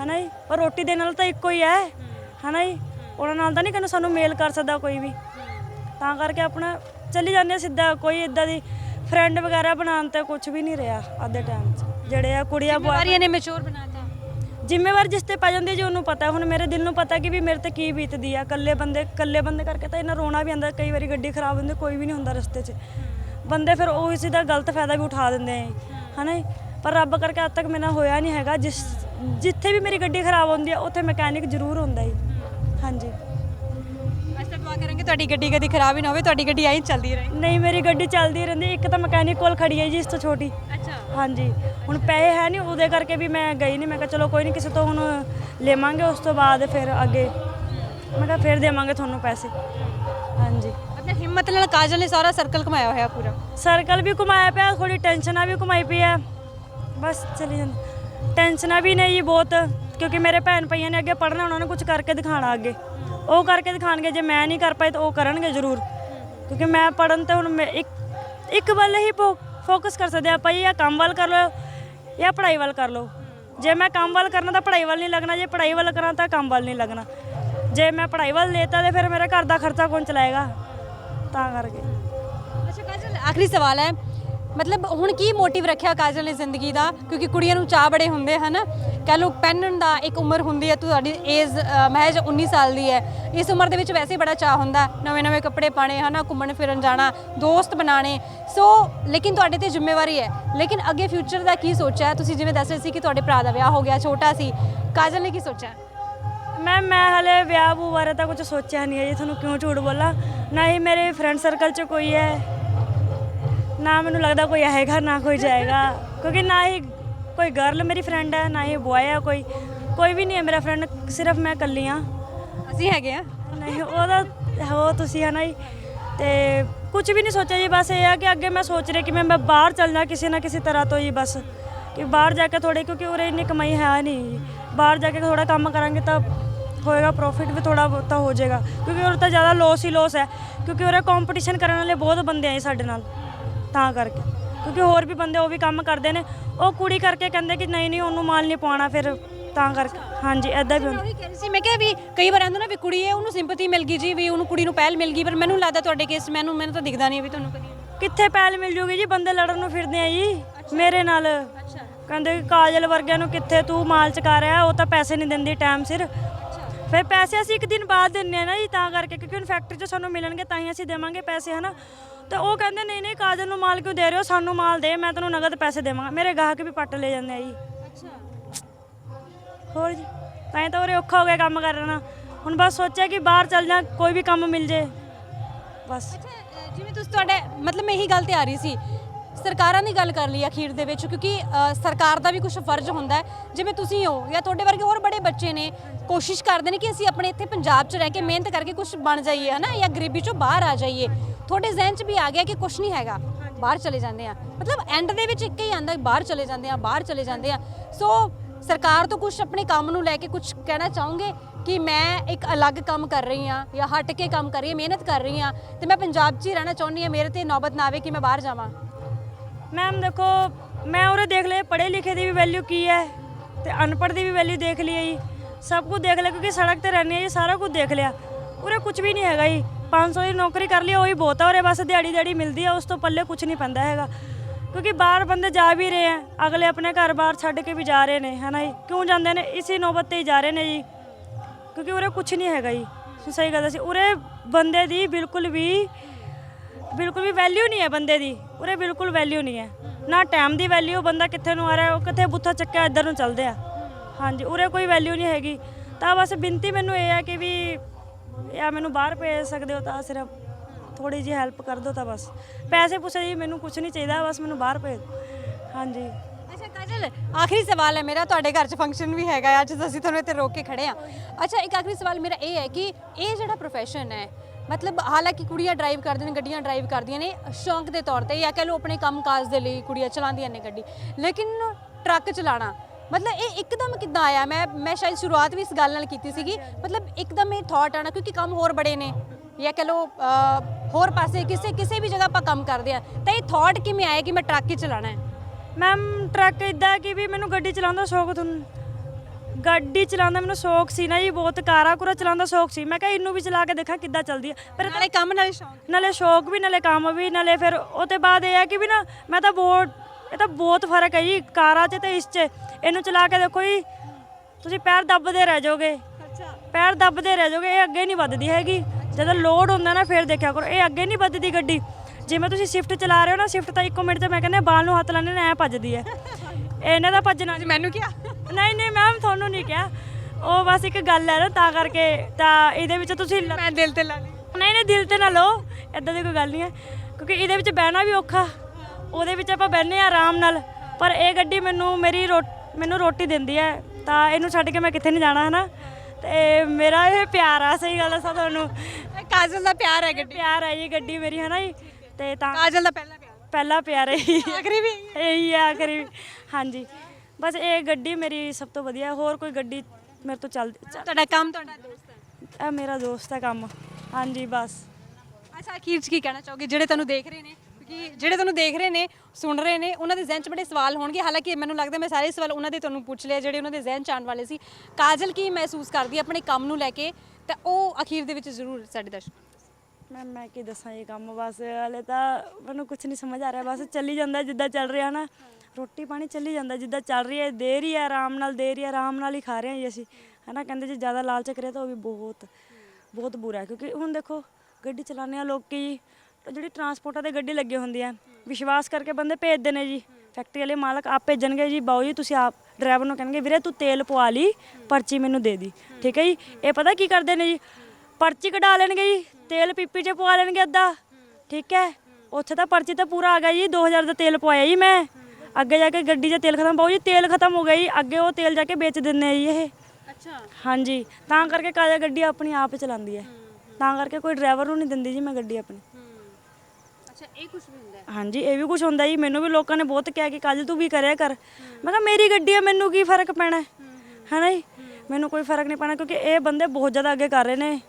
A: ਹਨਾ ਜੀ? ਪਰ ਰੋਟੀ ਦੇ ਨਾਲ ਤਾਂ ਇੱਕੋ ਹੀ ਹੈ। ਹਨਾ ਜੀ? ਉਹਨਾਂ ਨਾਲ ਤਾਂ ਨਹੀਂ ਕਹਿੰਦਾ ਸਾਨੂੰ ਮੇਲ ਕਰ ਸਕਦਾ ਕੋਈ ਵੀ। ਤਾਂ ਕਰਕੇ ਆਪਣਾ ਚੱਲੀ ਜਾਂਦੇ ਸਿੱਧਾ ਕੋਈ ਇਦਾਂ ਦੀ ਫਰੈਂਡ ਵਗੈਰਾ ਬਣਾਉਣ ਤੇ ਕੁਝ ਵੀ ਨਹੀਂ ਰਿਹਾ ਅੱਜ ਦੇ ਟਾਈਮ 'ਚ। ਜਿਹੜੇ ਆ ਕੁੜੀਆਂ ਬੁਆ-
B: ਜ਼ਿੰਮੇਵਾਰੀਆਂ ਨੇ ਮੈਚੁਰ ਬਣਾਤਾ
A: ਜ਼ਿੰਮੇਵਾਰ ਜਿਸ ਤੇ ਪੈ ਜਾਂਦੀ ਹੈ ਜੀ ਉਹਨੂੰ ਪਤਾ ਹੁਣ ਮੇਰੇ ਦਿਲ ਨੂੰ ਪਤਾ ਕਿ ਵੀ ਮੇਰੇ ਤੇ ਕੀ ਬੀਤਦੀ ਆ। ਇਕੱਲੇ ਬੰਦੇ ਇਕੱਲੇ ਬੰਦੇ ਕਰਕੇ ਤਾਂ ਇਹਨਾਂ ਰੋਣਾ ਵੀ ਆਉਂਦਾ ਕਈ ਵਾਰੀ ਗੱਡੀ ਖਰਾਬ ਹੁੰਦੀ ਕੋਈ ਵੀ ਨਹੀਂ ਹੁੰਦਾ ਰਸਤੇ 'ਚ। ਬੰਦੇ ਫਿਰ ਉਹ ਇਸੇ ਦਾ ਗਲਤ ਫਾਇਦਾ ਵੀ ਉਠਾ ਦਿੰਦੇ ਆ ਹਨਾ ਜੀ। ਪਰ ਰੱਬ ਕਰਕੇ ਅੱਜ ਤੱਕ ਮੇਰੇ ਨਾਲ ਹੋਇਆ ਨਹੀਂ ਹੈਗਾ। ਜਿਸ ਜਿੱਥੇ ਵੀ ਮੇਰੀ ਗੱਡੀ ਖਰਾਬ ਹੁੰਦੀ ਆ ਉੱਥੇ ਮਕੈਨਿਕ ਜ਼ਰੂਰ ਹੁੰਦਾ ਜੀ। ਹਾਂਜੀ।
B: ਅਸੀਂ ਤਾਂ ਦੁਆ ਕਰਾਂਗੇ ਤੁਹਾਡੀ ਗੱਡੀ ਕਦੀ ਖਰਾਬ ਹੀ ਨਾ ਹੋਵੇ ਤੁਹਾਡੀ ਗੱਡੀ ਐਂ ਹੀ ਚੱਲਦੀ ਰਹੇ।
A: ਨਹੀਂ ਮੇਰੀ ਗੱਡੀ ਚੱਲਦੀ ਰਹਿੰਦੀ ਇੱਕ ਤਾਂ ਮਕੈਨਿਕ ਕੋਲ ਖੜੀ ਹੈ ਜੀ ਇਸ ਤੋਂ ਛੋਟੀ।
B: ਅੱਛਾ।
A: ਹਾਂਜੀ। ਹੁਣ ਪੈਸੇ ਹੈ ਨਹੀਂ ਉਹਦੇ ਕਰਕੇ ਵੀ ਮੈਂ ਗਈ ਨਹੀਂ। ਮੈਂ ਕਿਹਾ ਚਲੋ ਕੋਈ ਨਹੀਂ ਕਿਸੇ ਤੋਂ ਹੁਣ ਲੇਵਾਂਗੇ ਉਸ ਤੋਂ ਬਾਅਦ ਫਿਰ ਅੱਗੇ। ਮੈਂ ਕਿਹਾ ਫਿਰ ਦੇਵਾਂਗੇ ਤੁਹਾਨੂੰ ਪੈਸੇ। ਹਾਂਜੀ।
B: ਮਤਲਬ ਹਿੰਮਤ ਨਾਲ ਕਾਜਲ ਨੇ ਸਾਰਾ ਸਰਕਲ ਘੁਮਾਇਆ ਹੋਇਆ ਪੂਰਾ?
A: ਸਰਕਲ ਵੀ ਘੁਮਾਇਆ ਪਿਆ ਥੋੜੀ ਟੈਨਸ਼ਨਾਂ ਵੀ ਘੁਮਾਈ ਪਈ ਹੈ। ਬਸ ਚਲੀ ਜਾਂਦੀ। ਟੈਨਸ਼ਨਾਂ ਵੀ ਨਹੀਂ ਜੀ ਬਹੁਤ ਕਿਉਂਕਿ ਮੇਰੇ ਭੈਣ ਭਈਆਂ ਨੇ ਅੱਗੇ ਪੜ੍ਹਨਾ ਉਹਨਾਂ ਨੇ ਕੁਝ ਕਰਕੇ ਦਿਖਾਣਾ ਅੱਗੇ। ਉਹ ਕਰਕੇ ਦਿਖਾਣਗੇ ਜੇ ਮੈਂ ਨਹੀਂ ਕਰ ਪਾਈ ਤਾਂ ਉਹ ਕਰਨਗੇ ਜ਼ਰੂਰ। ਕਿਉਂਕਿ ਮੈਂ ਪੜਨ ਤੇ ਹੁਣ ਮੈਂ ਇੱਕ ਇੱਕ ਵੱਲ ਹੀ ਫੋਕਸ ਕਰ ਸਕਦੇ ਆਪਾਂ, ਜਾਂ ਕੰਮ ਵੱਲ ਕਰ ਲਓ, ਜਾਂ ਪੜ੍ਹਾਈ ਵੱਲ ਕਰ ਲਓ। ਜੇ ਮੈਂ ਕੰਮ ਵੱਲ ਕਰਨਾ ਤਾਂ ਪੜ੍ਹਾਈ ਵੱਲ ਨਹੀਂ ਲੱਗਣਾ, ਜੇ ਪੜ੍ਹਾਈ ਵੱਲ ਕਰਾਂ ਤਾਂ ਕੰਮ ਵੱਲ ਨਹੀਂ ਲੱਗਣਾ। ਜੇ ਮੈਂ ਪੜ੍ਹਾਈ ਵੱਲ ਲੈਤਾ ਤੇ ਫਿਰ ਮੇਰੇ ਘਰ ਦਾ ਖਰਚਾ ਕੌਣ ਚਲਾਏਗਾ? ਤਾਂ ਕਰਕੇ।
B: ਅੱਛਾ, ਕਾਜਲ, ਆਖਰੀ ਸਵਾਲ ਹੈ। ਮਤਲਬ ਹੁਣ ਕੀ ਮੋਟਿਵ ਰੱਖਿਆ ਕਾਜਲ ਨੇ ਜ਼ਿੰਦਗੀ ਦਾ? ਕਿਉਂਕਿ ਕੁੜੀਆਂ ਨੂੰ ਚਾਹ ਬੜੇ ਹੁੰਦੇ ਹਨ। ਕਹ ਲੋ ਪਹਿਨਣ ਦਾ ਇੱਕ ਉਮਰ ਹੁੰਦੀ ਹੈ, ਤੁਹਾਡੀ ਏਜ ਮਹਿਜ 19 ਸਾਲ ਦੀ ਹੈ। ਇਸ ਉਮਰ ਦੇ ਵਿੱਚ ਵੈਸੇ ਹੀ ਬੜਾ ਚਾਹ ਹੁੰਦਾ ਨਵੇਂ ਨਵੇਂ ਕੱਪੜੇ ਪਾਣੇ ਹਨਾ, ਘੁੰਮਣ ਫਿਰਨ ਜਾਣਾ, ਦੋਸਤ ਬਣਾਣੇ ਸੋ ਲੇਕਿਨ ਤੁਹਾਡੇ ਤੇ ਜ਼ਿੰਮੇਵਾਰੀ ਹੈ। ਲੇਕਿਨ ਅੱਗੇ ਫਿਊਚਰ ਦਾ ਕੀ ਸੋਚਿਆ? ਤੁਸੀਂ ਜਿਵੇਂ ਦੱਸ ਰਹੇ ਸੀ ਕਿ ਤੁਹਾਡੇ ਭਰਾ ਦਾ ਵਿਆਹ ਹੋ ਗਿਆ, ਛੋਟਾ ਸੀ। ਕਾਜਲ ਨੇ ਕੀ ਸੋਚਿਆ?
A: ਮੈਂ ਮੈਂ ਹਲੇ ਵਿਆਹ ਵੂ ਬਾਰੇ ਤਾਂ ਕੁਝ ਸੋਚਿਆ ਨਹੀਂ ਹੈ ਜੀ, ਤੁਹਾਨੂੰ ਕਿਉਂ ਝੂਠ ਬੋਲਾਂ? ਨਾ ਹੀ ਮੇਰੇ ਫਰੈਂਡ ਸਰਕਲ 'ਚ ਕੋਈ ਹੈ। ਨਾ ਮੈਨੂੰ ਲੱਗਦਾ ਕੋਈ ਆਏਗਾ ਨਾ ਕੋਈ ਜਾਏਗਾ। ਕਿਉਂਕਿ ਨਾ ਹੀ ਕੋਈ ਗਰਲ ਮੇਰੀ ਫਰੈਂਡ ਹੈ ਨਾ ਹੀ ਬॉय ਹੈ ਕੋਈ। ਕੋਈ ਵੀ ਨਹੀਂ ਹੈ ਮੇਰਾ ਫਰੈਂਡ ਸਿਰਫ ਮੈਂ ਇਕੱਲੀ ਹਾਂ।
B: ਅਸੀਂ ਹੈਗੇ ਆ।
A: ਨਹੀਂ ਉਹਦਾ ਉਹ ਤੁਸੀਂ ਹੈ ਨਾ ਜੀ। ਤੇ ਕੁਝ ਵੀ ਨਹੀਂ ਸੋਚਿਆ ਜੀ ਬਸ ਇਹ ਆ ਕਿ ਅੱਗੇ ਮੈਂ ਸੋਚ ਰਹੀ ਕਿ ਮੈਂ ਮੈਂ ਬਾਹਰ ਚੱਲ ਜਾ ਕਿਸੇ ਨਾ ਕਿਸੇ ਤਰ੍ਹਾਂ ਤੋਂ ਜੀ ਬਸ। ਕਿ ਬਾਹਰ ਜਾ ਕੇ ਥੋੜੇ ਕਿਉਂਕਿ ਉਰੇ ਇੰਨੀ ਕਮਾਈ ਹੈ ਨਹੀਂ। ਬਾਹਰ ਜਾ ਕੇ ਥੋੜਾ ਕੰਮ ਕਰਾਂਗੇ ਤਾਂ ਹੋਏਗਾ ਪ੍ਰੋਫਿਟ ਵੀ ਥੋੜਾ ਬਹੁਤਾ ਹੋ ਜਾਏਗਾ। ਕਿਉਂਕਿ ਉਰੇ ਤਾਂ ਜ਼ਿਆਦਾ ਲੋਸ ਹੀ ਲੋਸ ਹੈ। ਕਿਉਂਕਿ ਉਰੇ ਕੰਪੀਟੀਸ਼ਨ ਕਰਨ ਵਾਲੇ ਬਹੁਤ ਬੰਦੇ ਆਏ ਸਾਡੇ ਨਾਲ। ਤਾਂ ਕਰਕੇ। ਕਿਉਂਕਿ ਹੋਰ ਵੀ ਬੰਦੇ ਉਹ ਵੀ ਕੰਮ ਕਰਦੇ ਨੇ। ਉਹ ਕੁੜੀ ਕਰਕੇ ਕਹਿੰਦੇ ਕਿ ਨਹੀਂ ਨਹੀਂ ਉਹਨੂੰ ਮਾਲ ਨਹੀਂ ਪਾਉਣਾ ਫਿਰ ਤਾਂ ਕਰਕੇ। ਹਾਂਜੀ ਐਦਾਂ ਵੀ ਹੁੰਦਾ।
B: ਉਹੀ ਕਹਿ ਰਹੀ ਸੀ। ਮੈਂ ਕਿਹਾ ਵੀ ਕਈ ਵਾਰ ਆਂਦਾ ਨਾ ਵੀ ਕੁੜੀ ਹੈ ਉਹਨੂੰ ਸਿੰਪਥੀ ਮਿਲ ਗਈ ਜੀ ਵੀ ਉਹਨੂੰ ਕੁੜੀ ਨੂੰ ਪਹਿਲ ਮਿਲ ਗਈ ਪਰ ਮੈਨੂੰ ਲੱਗਦਾ ਤੁਹਾਡੇ ਕੇਸ ਮੈਨੂੰ ਮੈਨੂੰ ਤਾਂ ਦਿਖਦਾ ਨਹੀਂ ਵੀ ਤੁਹਾਨੂੰ ਕਦੀ।
A: ਕਿੱਥੇ ਪੈਲ ਮਿਲ ਜੂਗੀ ਜੀ? ਬੰਦੇ ਲੜਨ ਨੂੰ ਫਿਰਦੇ ਆ ਜੀ ਮੇਰੇ ਨਾਲ।
B: ਅੱਛਾ।
A: ਕਹਿੰਦੇ ਕਿ ਕਾਜਲ ਵਰਗਿਆਂ ਨੂੰ ਕਿੱਥੇ ਤੂੰ ਮਾਲ ਚਕਾ ਰਿਹਾ ਉਹ ਤਾਂ ਪੈਸੇ ਨਹੀਂ ਦਿੰਦੀ ਟਾਈਮ ਸਿਰ। ਫਿਰ ਪੈਸੇ ਅਸੀਂ ਇੱਕ ਦਿਨ ਬਾਅਦ ਦਿੰਨੇ ਆ ਨਾ ਜੀ ਤਾਂ ਕਰਕੇ। ਕਿਉਂਕਿ ਹੁਣ ਫੈਕਟਰੀ 'ਚ ਸਾਨੂੰ ਮਿਲਣਗੇ ਤਾਂ ਹੀ ਅਸੀਂ ਦੇਵਾਂਗੇ ਪੈਸੇ ਹਨਾ? ਤਾਂ ਉਹ ਕਹਿੰਦੇ ਨਹੀਂ ਨਹੀਂ ਕਾਜਲ ਨੂੰ ਮਾਲ ਕਿਉਂ ਦੇ ਰਹੇ ਹੋ? ਸਾਨੂੰ ਮਾਲ ਦੇ ਮੈਂ ਤੈਨੂੰ ਨਗਦ ਪੈਸੇ ਦੇਵਾਂਗਾ। ਮੇਰੇ ਗਾਹਕ ਵੀ ਪੱਟ ਲੈ ਜਾਂਦੇ ਆ ਜੀ।
B: ਅੱਛਾ।
A: ਹੋਰ ਜੀ ਤਾਂ ਹੀ ਤਾਂ ਉਰੇ ਔਖਾ ਹੋ ਗਿਆ ਕੰਮ ਕਰਨਾ। ਹੁਣ ਬਸ ਸੋਚਿਆ ਕਿ ਬਾਹਰ ਚੱਲ ਜਾ ਕੋਈ ਵੀ ਕੰਮ ਮਿਲ ਜੇ। ਬਸ।
B: ਅੱਛਾ ਅ, ਜਿਵੇਂ ਤੁਸੀਂ ਤੁਹਾਡੇ ਮਤਲਬ ਮੈਂ ਇਹੀ ਗੱਲ ਤੇ ਆ ਰਹੀ ਸੀ ਸਰਕਾਰਾਂ ਦੀ ਗੱਲ ਕਰ ਲਈ ਅਖੀਰ ਦੇ ਵਿੱਚ, ਕਿਉਂਕਿ ਸਰਕਾਰ ਦਾ ਵੀ ਕੁਝ ਫਰਜ਼ ਹੁੰਦਾ ਹੈ। ਜਿਵੇਂ ਤੁਸੀਂ ਹੋ ਜਾਂ ਤੁਹਾਡੇ ਵਰਗੇ ਹੋਰ ਬੜੇ ਬੱਚੇ ਨੇ, ਕੋਸ਼ਿਸ਼ ਕਰਦੇ ਨੇ ਕਿ ਅਸੀਂ ਆਪਣੇ ਇੱਥੇ ਪੰਜਾਬ 'ਚ ਰਹਿ ਕੇ ਮਿਹਨਤ ਕਰਕੇ ਕੁਝ ਬਣ ਜਾਈਏ, ਹਨਾ, ਜਾਂ ਗਰੀਬੀ 'ਚੋਂ ਬਾਹਰ ਆ ਜਾਈਏ। ਤੁਹਾਡੇ ਜ਼ਿਹਨ 'ਚ ਵੀ ਆ ਗਿਆ ਕਿ ਕੁਝ ਨਹੀਂ ਹੈਗਾ, ਬਾਹਰ ਚਲੇ ਜਾਂਦੇ ਆ। ਮਤਲਬ ਐਂਡ ਦੇ ਵਿੱਚ ਇੱਕ ਹੀ ਆਂਦਾ ਬਾਹਰ ਚਲੇ ਜਾਂਦੇ ਆ, ਬਾਹਰ ਚਲੇ ਜਾਂਦੇ ਆ। ਸੋ ਸਰਕਾਰ ਤੋਂ ਕੁਝ ਆਪਣੇ ਕੰਮ ਨੂੰ ਲੈ ਕੇ ਕੁਝ ਕਹਿਣਾ ਚਾਹੋਗੇ ਕਿ ਮੈਂ ਇੱਕ ਅਲੱਗ ਕੰਮ ਕਰ ਰਹੀ ਹਾਂ ਜਾਂ ਹਟ ਕੇ ਕੰਮ ਕਰ ਰਹੀ ਹਾਂ, ਮਿਹਨਤ ਕਰ ਰਹੀ ਹਾਂ ਤੇ ਮੈਂ ਪੰਜਾਬ 'ਚ ਹੀ ਰਹਿਣਾ ਚਾਹੁੰਦੀ ਹਾਂ, ਮੇਰੇ ਤੇ ਨੌਬਤ ਨਾ ਆਵੇ ਕਿ ਮੈਂ ਬਾਹਰ ਜਾਵਾਂ?
A: ਮੈਮ ਦੇਖੋ, ਮੈਂ ਉਰੇ ਦੇਖ ਲਿਆ, ਪੜ੍ਹੇ ਲਿਖੇ ਦੀ ਵੀ ਵੈਲਿਊ ਕੀ ਹੈ ਤੇ ਅਨਪੜ੍ਹ ਦੀ ਵੀ ਵੈਲਿਊ ਦੇਖ ਲਈ ਹੈ ਜੀ। ਸਭ ਕੁਝ ਦੇਖ ਲਿਆ, ਕਿਉਂਕਿ ਸੜਕ ਤੇ ਰਹਿੰਦੇ ਆ ਜੀ, ਸਾਰਾ ਕੁਝ ਦੇਖ ਲਿਆ। ਉਰੇ ਕੁਝ ਵੀ ਨਹੀਂ ਹੈਗਾ ਜੀ। 500 ਦੀ ਨੌਕਰੀ ਕਰ ਲਈ, ਉਹੀ ਬਹੁਤ ਆ, ਉਰੇ ਬਸ ਦਿਹਾੜੀ ਦਿਹਾੜੀ ਮਿਲਦੀ ਆ, ਉਸ ਤੋਂ ਪੱਲੇ ਕੁਝ ਨਹੀਂ ਪੈਂਦਾ ਹੈਗਾ। ਕਿਉਂਕਿ ਬਾਹਰ ਬੰਦੇ ਜਾ ਵੀ ਰਹੇ ਆ, ਅਗਲੇ ਆਪਣੇ ਘਰ-ਬਾਰ ਛੱਡ ਕੇ ਵੀ ਜਾ ਰਹੇ ਨੇ, ਹਨਾ ਜੀ? ਕਿਉਂ ਜਾਂਦੇ ਨੇ? ਇਸੇ ਨੌਬਤ ਤੇ ਹੀ ਜਾ ਰਹੇ ਨੇ ਜੀ। ਕਿਉਂਕਿ ਉਰੇ ਕੁਝ ਨਹੀਂ ਹੈਗਾ ਜੀ। ਸਹੀ ਗੱਲ ਸੀ ਉਰੇ ਬੰਦੇ ਦੀ ਬਿਲਕੁਲ ਵੀ ਬਿਲਕੁਲ ਵੀ ਵੈਲਿਊ ਨਹੀਂ ਹੈ ਬੰਦੇ ਦੀ। ਉਰੇ ਬਿਲਕੁਲ ਵੈਲਿਊ ਨਹੀਂ ਹੈ। ਨਾ ਟਾਈਮ ਦੀ ਵੈਲਿਊ ਬੰਦਾ ਕਿੱਥੇ ਨੂੰ ਆ ਰਿਹਾ ਉਹ ਕਿੱਥੇ ਬੁੱਥਾ ਚੱਕਿਆ ਇੱਧਰ ਨੂੰ ਚੱਲਦੇ ਆ। ਹਾਂਜੀ ਉਰੇ ਕੋਈ ਵੈਲਿਊ ਨਹੀਂ ਹੈਗੀ। ਤਾਂ ਬਸ ਬੇਨਤੀ ਮੈਨੂੰ ਇਹ ਹੈ ਕਿ ਵੀ ਜਾਂ ਮੈਨੂੰ ਬਾਹਰ ਭੇਜ ਸਕਦੇ ਹੋ ਤਾਂ ਸਿਰਫ ਥੋੜੀ ਜਿਹੀ ਹੈਲਪ ਕਰ ਦਿਓ ਤਾਂ ਬਸ। ਪੈਸੇ ਪੁੱਛੇ ਜੀ ਮੈਨੂੰ ਕੁਝ ਨਹੀਂ ਚਾਹੀਦਾ ਬਸ ਮੈਨੂੰ ਬਾਹਰ ਭੇਜ ਦਿਓ। ਹਾਂਜੀ।
B: ਅੱਛਾ ਕਾਜਲ ਆਖਰੀ ਸਵਾਲ ਹੈ ਮੇਰਾ ਤੁਹਾਡੇ ਘਰ 'ਚ ਫੰਕਸ਼ਨ ਵੀ ਹੈਗਾ ਹੈ, ਅੱਜ ਅਸੀਂ ਤੁਹਾਨੂੰ ਇੱਥੇ ਰੋਕ ਕੇ ਖੜੇ ਆ। ਅੱਛਾ ਇੱਕ ਆਖਰੀ ਸਵਾਲ ਮੇਰਾ ਇਹ ਹੈ ਕਿ ਇਹ ਜਿਹੜਾ ਪ੍ਰੋਫੈਸ਼ਨ ਹੈ ਮਤਲਬ ਹਾਲਾਂਕਿ ਕੁੜੀਆਂ ਡਰਾਈਵ ਕਰਦੀਆਂ ਨੇ, ਗੱਡੀਆਂ ਡਰਾਈਵ ਕਰਦੀਆਂ ਨੇ, ਸ਼ੌਂਕ ਦੇ ਤੌਰ ਤੇ ਜਾਂ ਕਹ ਲਓ ਆਪਣੇ ਕੰਮਕਾਜ ਦੇ ਲਈ ਕੁੜੀਆਂ ਚਲਾਉਂਦੀਆਂ ਨੇ ਗੱਡੀ। ਲੇਕਿਨ ਟਰੱਕ ਚਲਾਣਾ, ਮਤਲਬ ਇਹ ਇੱਕਦਮ ਕਿੱਦਾਂ ਆਇਆ? ਮੈਂ ਮੈਂ ਸ਼ਾਇਦ ਸ਼ੁਰੂਆਤ ਵੀ ਇਸ ਗੱਲ ਨਾਲ ਕੀਤੀ ਸੀਗੀ, ਮਤਲਬ ਇੱਕਦਮ ਇਹ ਥਾਟ ਆਣਾ ਕਿਉਂਕਿ ਕੰਮ ਹੋਰ ਬੜੇ ਨੇ। ਜਾਂ ਕਹ ਲਓ ਹੋਰ ਪਾਸੇ ਕਿਸੇ ਕਿਸੇ ਵੀ ਜਗ੍ਹਾ ਆਪਾਂ ਕੰਮ ਕਰਦੇ ਆ, ਤਾਂ ਇਹ ਥਾਟ ਕਿਵੇਂ ਆਇਆ ਕਿ ਮੈਂ ਟਰੱਕ ਹੀ ਚਲਾਣਾ ਹੈ?
A: ਮੈਮ ਟਰੱਕ ਇਦਾਂ ਕਿ ਵੀ ਮੈਨੂੰ ਗੱਡੀ ਚਲਾਉਣ ਦਾ ਸ਼ੌਕ ਤੁਹਾਨੂੰ ਗੱਡੀ ਚਲਾਉਣ ਦਾ ਮੈਨੂੰ ਸ਼ੌਕ ਸੀ ਨਾ ਜੀ ਬਹੁਤ ਕਾਰਾ ਕੁਰਾ ਚਲਾਉਣ ਦਾ ਸ਼ੌਕ ਸੀ। ਮੈਂ ਕਿਹਾ ਇਹਨੂੰ ਵੀ ਚਲਾ ਕੇ ਦੇਖਾਂ ਕਿੱਦਾਂ ਚੱਲਦੀ ਹੈ ਪਰ
B: ਨਾਲੇ ਕੰਮ ਨਾਲੇ ਸ਼ੌਂਕ।
A: ਨਾਲੇ ਸ਼ੌਕ ਵੀ ਨਾਲੇ ਕੰਮ ਵੀ ਨਾਲੇ ਫਿਰ ਉਹ ਤੇ ਬਾਅਦ ਇਹ ਹੈ ਕਿ ਵੀ ਨਾ ਮੈਂ ਤਾਂ ਬਹੁਤ ਇਹ ਤਾਂ ਬਹੁਤ ਫ਼ਰਕ ਹੈ ਜੀ ਕਾਰਾਂ 'ਚ ਤੇ ਇਸ 'ਚ। ਇਹਨੂੰ ਚਲਾ ਕੇ ਦੇਖੋ ਜੀ ਤੁਸੀਂ ਪੈਰ ਦੱਬਦੇ ਰਹਿ ਜਾਓਗੇ।
B: ਅੱਛਾ।
A: ਪੈਰ ਦੱਬਦੇ ਰਹਿ ਜਾਓਗੇ ਇਹ ਅੱਗੇ ਨਹੀਂ ਵੱਧਦੀ ਹੈਗੀ। ਜਦੋਂ ਲੋਡ ਹੁੰਦਾ ਨਾ ਫਿਰ ਦੇਖਿਆ ਕਰੋ ਇਹ ਅੱਗੇ ਨਹੀਂ ਵੱਧਦੀ ਗੱਡੀ। ਜਿਵੇਂ ਤੁਸੀਂ ਸ਼ਿਫਟ ਚਲਾ ਰਹੇ ਹੋ ਨਾ ਸ਼ਿਫਟ ਤਾਂ ਇੱਕੋ ਮਿੰਟ 'ਚ ਮੈਂ ਕਹਿੰਦਾ ਬਾਲ ਨੂੰ ਹੱਥ ਲਾਣੇ ਨੇ ਐ ਭੱਜਦੀ ਹੈ। ਇਹਨੇ ਤਾਂ ਭੱਜਣਾ ਨਹੀਂ
B: ਮੈਨੂੰ ਕਿਹਾ?
A: ਨਹੀਂ ਨਹੀਂ ਮੈਮ ਤੁਹਾਨੂੰ ਨਹੀਂ ਕਿਹਾ। ਉਹ ਬਸ ਇੱਕ ਗੱਲ ਹੈ ਨਾ ਤਾਂ ਕਰਕੇ ਤਾਂ ਇਹਦੇ ਵਿੱਚ ਤੁਸੀਂ ਲ-
B: ਮੈਂ ਦਿਲ ਤੇ ਲਾ ਲਈ।
A: ਨਹੀਂ ਨਹੀਂ ਦਿਲ ਤੇ ਨਾ ਲਓ। ਇਦਾਂ ਦੀ ਕੋਈ ਗੱਲ ਨਹੀਂ ਹੈ। ਕਿਉਂਕਿ ਇਹਦੇ ਵਿੱਚ ਬਹਿਣਾ ਵੀ ਔਖਾ। ਉਹਦੇ ਵਿੱਚ ਆਪਾਂ ਬਹਿੰਦੇ ਆ ਆਰਾਮ ਨਾਲ। ਪਰ ਇਹ ਗੱਡੀ ਮੈਨੂੰ ਮੇਰੀ ਰੋ ਮੈਨੂੰ ਰੋਟੀ ਦਿੰਦੀ ਹੈ। ਤਾਂ ਇਹਨੂੰ ਛੱਡ ਕੇ ਮੈਂ ਕਿੱਥੇ ਨਹੀਂ ਜਾਣਾ ਹਨਾ? ਤੇ ਮੇਰਾ ਇਹ ਪਿਆਰ ਆ ਸਹੀ ਗੱਲ ਦੱਸਾਂ ਤੁਹਾਨੂੰ।
B: ਕਾਜਲ ਦਾ ਪਿਆਰ ਹੈ ਗੱਡੀ।
A: ਪਿਆਰ ਹੈ ਜੀ ਗੱਡੀ ਮੇਰੀ ਹਨਾ ਜੀ? ਤੇ ਤਾਂ
B: ਕਾਜਲ ਦਾ ਪਹਿਲਾ ਪਿਆਰ।
A: ਪਹਿਲਾ ਪਿਆਰ ਹੈ ਜੀ।
B: ਆਖਰੀ ਵੀ।
A: ਇਹੀ ਆ ਆਖਰੀ ਹਾਂਜੀ। ਬਸ ਇਹ ਗੱਡੀ ਮੇਰੀ ਸਭ ਤੋਂ ਵਧੀਆ ਹੋਰ ਕੋਈ ਗੱਡੀ ਮੇਰੇ ਤੋਂ ਚੱਲ ਚੱਲ-
B: ਤੁਹਾਡਾ ਕੰਮ ਤੁਹਾਡਾ ਦੋਸਤ ਹੈ?
A: ਇਹ ਮੇਰਾ ਦੋਸਤ ਹੈ ਕੰਮ। ਹਾਂਜੀ ਬਸ।
B: ਅੱਛਾ ਅਖੀਰ 'ਚ ਕੀ ਕਹਿਣਾ ਚਾਹੋਗੇ? ਜਿਹੜੇ ਤੁਹਾਨੂੰ ਦੇਖ ਰਹੇ ਨੇ ਕਿਉਂਕਿ ਜਿਹੜੇ ਤੁਹਾਨੂੰ ਦੇਖ ਰਹੇ ਨੇ ਸੁਣ ਰਹੇ ਨੇ ਉਹਨਾਂ ਦੇ ਜ਼ਿਹਨ 'ਚ ਬੜੇ ਸਵਾਲ ਹੋਣਗੇ। ਹਾਲਾਂਕਿ ਮੈਨੂੰ ਲੱਗਦਾ ਮੈਂ ਸਾਰੇ ਸਵਾਲ ਉਹਨਾਂ ਦੇ ਤੁਹਾਨੂੰ ਪੁੱਛ ਲਿਆ ਜਿਹੜੇ ਉਹਨਾਂ ਦੇ ਜ਼ਿਹਨ 'ਚ ਆਉਣ ਵਾਲੇ ਸੀ। ਕਾਜਲ ਕੀ ਮਹਿਸੂਸ ਕਰਦੀ ਹੈ ਆਪਣੇ ਕੰਮ ਨੂੰ ਲੈ ਕੇ? ਤਾਂ ਉਹ ਅਖੀਰ ਦੇ ਵਿੱਚ ਜ਼ਰੂਰ ਸਾਡੇ ਦਰਸ਼ਕ
A: ਮੈਂ ਮੈਂ ਕੀ ਦੱਸਾਂ ਇਹ ਕੰਮ? ਬਸ ਹਲੇ ਤਾਂ ਮੈਨੂੰ ਕੁਝ ਨਹੀਂ ਸਮਝ ਆ ਰਿਹਾ। ਬਸ ਚੱਲੀ ਜਾਂਦਾ ਜਿੱਦਾਂ ਚੱਲ ਰਿਹਾ ਨਾ। ਰੋਟੀ ਪਾਣੀ ਚੱਲੀ ਜਾਂਦਾ, ਜਿੱਦਾਂ ਚੱਲ ਰਹੀ ਹੈ, ਦੇ ਰਹੀ ਹੈ, ਆਰਾਮ ਨਾਲ, ਦੇ ਰਹੀ ਹੈ, ਆਰਾਮ ਨਾਲ ਹੀ ਖਾ ਰਹੇ ਹਾਂ ਜੀ ਅਸੀਂ। ਹਨਾ, ਕਹਿੰਦੇ ਜੇ ਜ਼ਿਆਦਾ ਲਾਲਚ ਕਰੇ ਤਾਂ ਉਹ ਵੀ ਬਹੁਤ ਬਹੁਤ ਬੁਰਾ ਹੈ। ਕਿਉਂਕਿ ਹੁਣ ਦੇਖੋ, ਗੱਡੀ ਚਲਾਉਂਦੇ ਆ ਲੋਕੀ ਤਾਂ ਜਿਹੜੀ ਟਰਾਂਸਪੋਰਟਾਂ ਤੇ ਗੱਡੀ ਲੱਗੇ ਹੁੰਦੀ ਹੈ ਵਿਸ਼ਵਾਸ ਕਰਕੇ ਬੰਦੇ ਭੇਜਦੇ ਨੇ ਜੀ। ਫੈਕਟਰੀ ਵਾਲੇ ਮਾਲਕ ਆਪ ਭੇਜਣਗੇ ਜੀ, ਬਾਊ ਜੀ, ਤੁਸੀਂ ਆਪ ਡਰਾਈਵਰ ਨੂੰ ਕਹਿਣਗੇ, ਵੀਰੇ ਤੂੰ ਤੇਲ ਪਵਾ ਲਈ, ਪਰਚੀ ਮੈਨੂੰ ਦੇ ਦੀ। ਠੀਕ ਹੈ ਜੀ? ਇਹ ਪਤਾ ਕੀ ਕਰਦੇ ਨੇ ਜੀ? ਪਰਚੀ ਕਢਾ ਲੈਣਗੇ ਜੀ, ਤੇਲ ਪੀਪੀ 'ਚ ਪਵਾ ਲੈਣਗੇ ਅੱਧਾ। ਠੀਕ ਹੈ? ਉੱਥੇ ਤਾਂ ਪਰਚੀ ਤਾਂ ਪੂਰਾ ਆ ਗਿਆ ਜੀ 2000 ਦਾ ਤੇਲ ਪਵਾਇਆ ਜੀ ਮੈਂ। ਅੱਗੇ ਜਾ ਕੇ ਗੱਡੀ 'ਚ ਤੇਲ ਖਤਮ ਬਾਊ ਜੀ ਤੇਲ ਖਤਮ ਹੋ ਗਿਆ ਜੀ ਅੱਗੇ ਉਹ ਤੇਲ ਜਾ ਕੇ ਵੇਚ ਦਿੰਦੇ ਆ ਜੀ ਇਹ।
B: ਅੱਛਾ।
A: ਹਾਂਜੀ ਤਾਂ ਕਰਕੇ ਕਾਜਾ ਗੱਡੀ ਆਪਣੀ ਆਪ ਚਲਾਉਂਦੀ ਹੈ। ਤਾਂ ਕਰਕੇ ਕੋਈ ਡਰਾਈਵਰ ਨੂੰ ਨਹੀਂ ਦਿੰਦੀ ਜੀ ਮੈਂ ਗੱਡੀ ਆਪਣੀ।
B: ਅੱਛਾ ਇਹ ਕੁਝ ਵੀ ਹੁੰਦਾ ਹੈ?
A: ਹਾਂਜੀ ਇਹ ਵੀ ਕੁਝ ਹੁੰਦਾ ਜੀ ਮੈਨੂੰ ਵੀ ਲੋਕਾਂ ਨੇ ਬਹੁਤ ਕਿਹਾ ਕਿ ਕਾਜਲ ਤੂੰ ਵੀ ਕਰਿਆ ਕਰ। ਮੈਂ ਕਿਹਾ ਮੇਰੀ ਗੱਡੀ ਹੈ ਮੈਨੂੰ ਕੀ ਫ਼ਰਕ ਪੈਣਾ ਹੈ? ਹੈਨਾ ਜੀ? ਮੈਨੂੰ ਕੋਈ ਫ਼ਰਕ ਨਹੀਂ ਪੈਣਾ ਕਿਉਂਕਿ ਇਹ ਬੰਦੇ ਬਹੁਤ ਜ਼ਿਆਦਾ ਅੱਗੇ ਕਰ ਰਹੇ ਨੇ।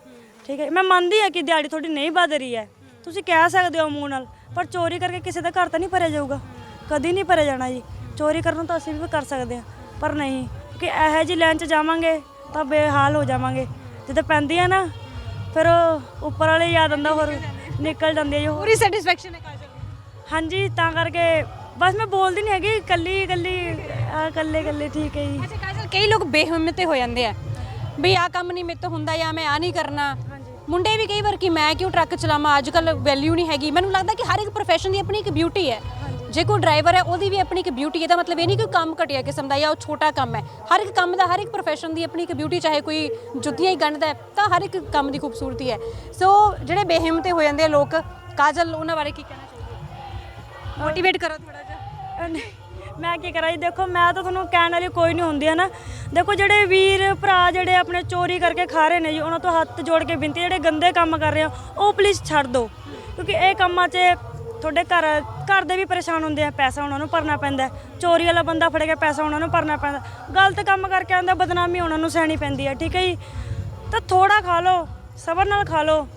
A: ਠੀਕ ਹੈ ਮੈਂ ਮੰਨਦੀ ਹਾਂ ਕਿ ਦਿਹਾੜੀ ਤੁਹਾਡੀ ਨਹੀਂ ਵੱਧ ਰਹੀ ਹੈ। ਤੁਸੀਂ ਕਹਿ ਸਕਦੇ ਹੋ ਮੂੰਹ ਨਾਲ ਪਰ ਚੋਰੀ ਕਰਕੇ ਕਿਸੇ ਦਾ ਘਰ ਤਾਂ ਨਹੀਂ ਭਰਿਆ ਜਾਊਗਾ। ਕਦੀ ਨਹੀਂ ਭਰਿਆ ਜਾਣਾ ਜੀ। ਚੋਰੀ ਕਰਨ ਤਾਂ ਅਸੀਂ ਵੀ ਕਰ ਸਕਦੇ ਹਾਂ ਪਰ ਨਹੀਂ। ਕਿ ਇਹੋ ਜਿਹੀ ਲਾਈਨ 'ਚ ਜਾਵਾਂਗੇ ਤਾਂ ਬੇਹਾਲ ਹੋ ਜਾਵਾਂਗੇ। ਜਦੋਂ ਪੈਂਦੀ ਆ ਨਾ ਫਿਰ ਉਹ ਉੱਪਰ ਵਾਲੇ ਯਾਦ ਆਉਂਦਾ ਹੋਰ ਨਿਕਲ ਜਾਂਦੀ ਜੀ
B: ਪੂਰੀ ਸੈਟੀਸਫੈਕਸ਼ਨ ਹੈ। ਕਾਜਲ
A: ਹਾਂਜੀ ਤਾਂ ਕਰਕੇ ਬਸ ਮੈਂ ਬੋਲਦੀ ਨਹੀਂ ਹੈਗੀ ਕੱਲੀ ਕੱਲੀ ਆ ਕੱਲੇ ਕੱਲੇ ਠੀਕ ਹੈ ਜੀ।
B: ਅੱਛਾ ਕਾਜਲ ਕਈ ਲੋਕ ਬੇਹਿੰਮਤੇ ਹੋ ਜਾਂਦੇ ਆ। ਵੀ ਆ ਕੰਮ ਨਹੀਂ ਮੇਰੇ ਤੋਂ ਹੁੰਦਾ ਜਾਂ ਮੈਂ ਆ ਨਹੀਂ ਕਰਨਾ। ਮੁੰਡੇ ਵੀ ਕਈ ਵਾਰ ਕਿ ਮੈਂ ਕਿਉਂ ਟਰੱਕ ਚਲਾਵਾਂ? ਅੱਜ ਕੱਲ ਵੈਲਿਊ ਨਹੀਂ ਹੈਗੀ। ਮੈਨੂੰ ਲੱਗਦਾ ਕਿ ਹਰ ਇੱਕ profession ਦੀ ਆਪਣੀ ਇੱਕ ਬਿਊਟੀ ਹੈ। ਜੇ ਕੋਈ ਡਰਾਈਵਰ ਹੈ, ਉਹਦੀ ਵੀ ਆਪਣੀ ਇੱਕ ਬਿਊਟੀ ਹੈ ਤਾਂ ਮਤਲਬ ਇਹ ਨਹੀਂ ਕਿ ਕੰਮ ਘਟਿਆ ਕਿਸਮ ਦਾ ਜਾਂ ਉਹ ਛੋਟਾ ਕੰਮ ਹੈ। ਹਰ ਇੱਕ ਕੰਮ ਦਾ, ਹਰ ਇੱਕ ਪ੍ਰੋਫੈਸ਼ਨ ਦੀ ਆਪਣੀ ਇੱਕ ਬਿਊਟੀ ਚਾਹੇ ਕੋਈ ਜੁੱਤੀਆਂ ਹੀ ਗੰਢਦਾ ਤਾਂ ਹਰ ਇੱਕ ਕੰਮ ਦੀ ਖੂਬਸੂਰਤੀ ਹੈ। ਸੋ ਜਿਹੜੇ ਬੇਹਿੰਮਤੇ ਹੋ ਜਾਂਦੇ ਆ ਲੋਕ, ਕਾਜਲ, ਉਹਨਾਂ ਬਾਰੇ ਕੀ ਕਹਿਣਾ ਚਾਹੁੰਦੇ ਮੋਟੀਵੇਟ ਕਰੋ ਥੋੜਾ ਜਿਹਾ।
A: ਮੈਂ ਕੀ ਕਰਾਂ ਜੀ? ਦੇਖੋ, ਮੈਂ ਤਾਂ ਤੁਹਾਨੂੰ ਕਹਿਣ ਵਾਲੀ ਕੋਈ ਨਹੀਂ ਹੁੰਦੀ ਹੈ ਨਾ ਦੇਖੋ, ਜਿਹੜੇ ਵੀਰ ਭਰਾ ਜਿਹੜੇ ਆਪਣੇ ਚੋਰੀ ਕਰਕੇ ਖਾ ਰਹੇ ਨੇ ਜੀ, ਉਹਨਾਂ ਤੋਂ ਹੱਥ ਜੋੜ ਕੇ ਬੇਨਤੀ ਜਿਹੜੇ ਗੰਦੇ ਕੰਮ ਕਰ ਰਹੇ ਆ, ਉਹ ਪਲੀਜ਼ ਛੱਡ ਦਿਓ। ਕਿਉਂਕਿ ਇਹ ਕੰਮਾਂ 'ਚ ਤੁਹਾਡੇ ਘਰ ਘਰ ਦੇ ਵੀ ਪਰੇਸ਼ਾਨ ਹੁੰਦੇ ਆ, ਪੈਸਾ ਉਹਨਾਂ ਨੂੰ ਭਰਨਾ ਪੈਂਦਾ ਚੋਰੀ ਵਾਲਾ ਬੰਦਾ ਫੜ ਕੇ ਪੈਸਾ ਉਹਨਾਂ ਨੂੰ ਭਰਨਾ ਪੈਂਦਾ ਗਲਤ ਕੰਮ ਕਰਕੇ ਆਂਦਾ ਬਦਨਾਮੀ ਉਹਨਾਂ ਨੂੰ ਸਹਿਣੀ ਪੈਂਦੀ ਹੈ, ਠੀਕ ਹੈ ਜੀ? ਤਾਂ ਥੋੜਾ ਖਾ ਲਓ, ਸਬਰ ਨਾਲ ਖਾ ਲਓ,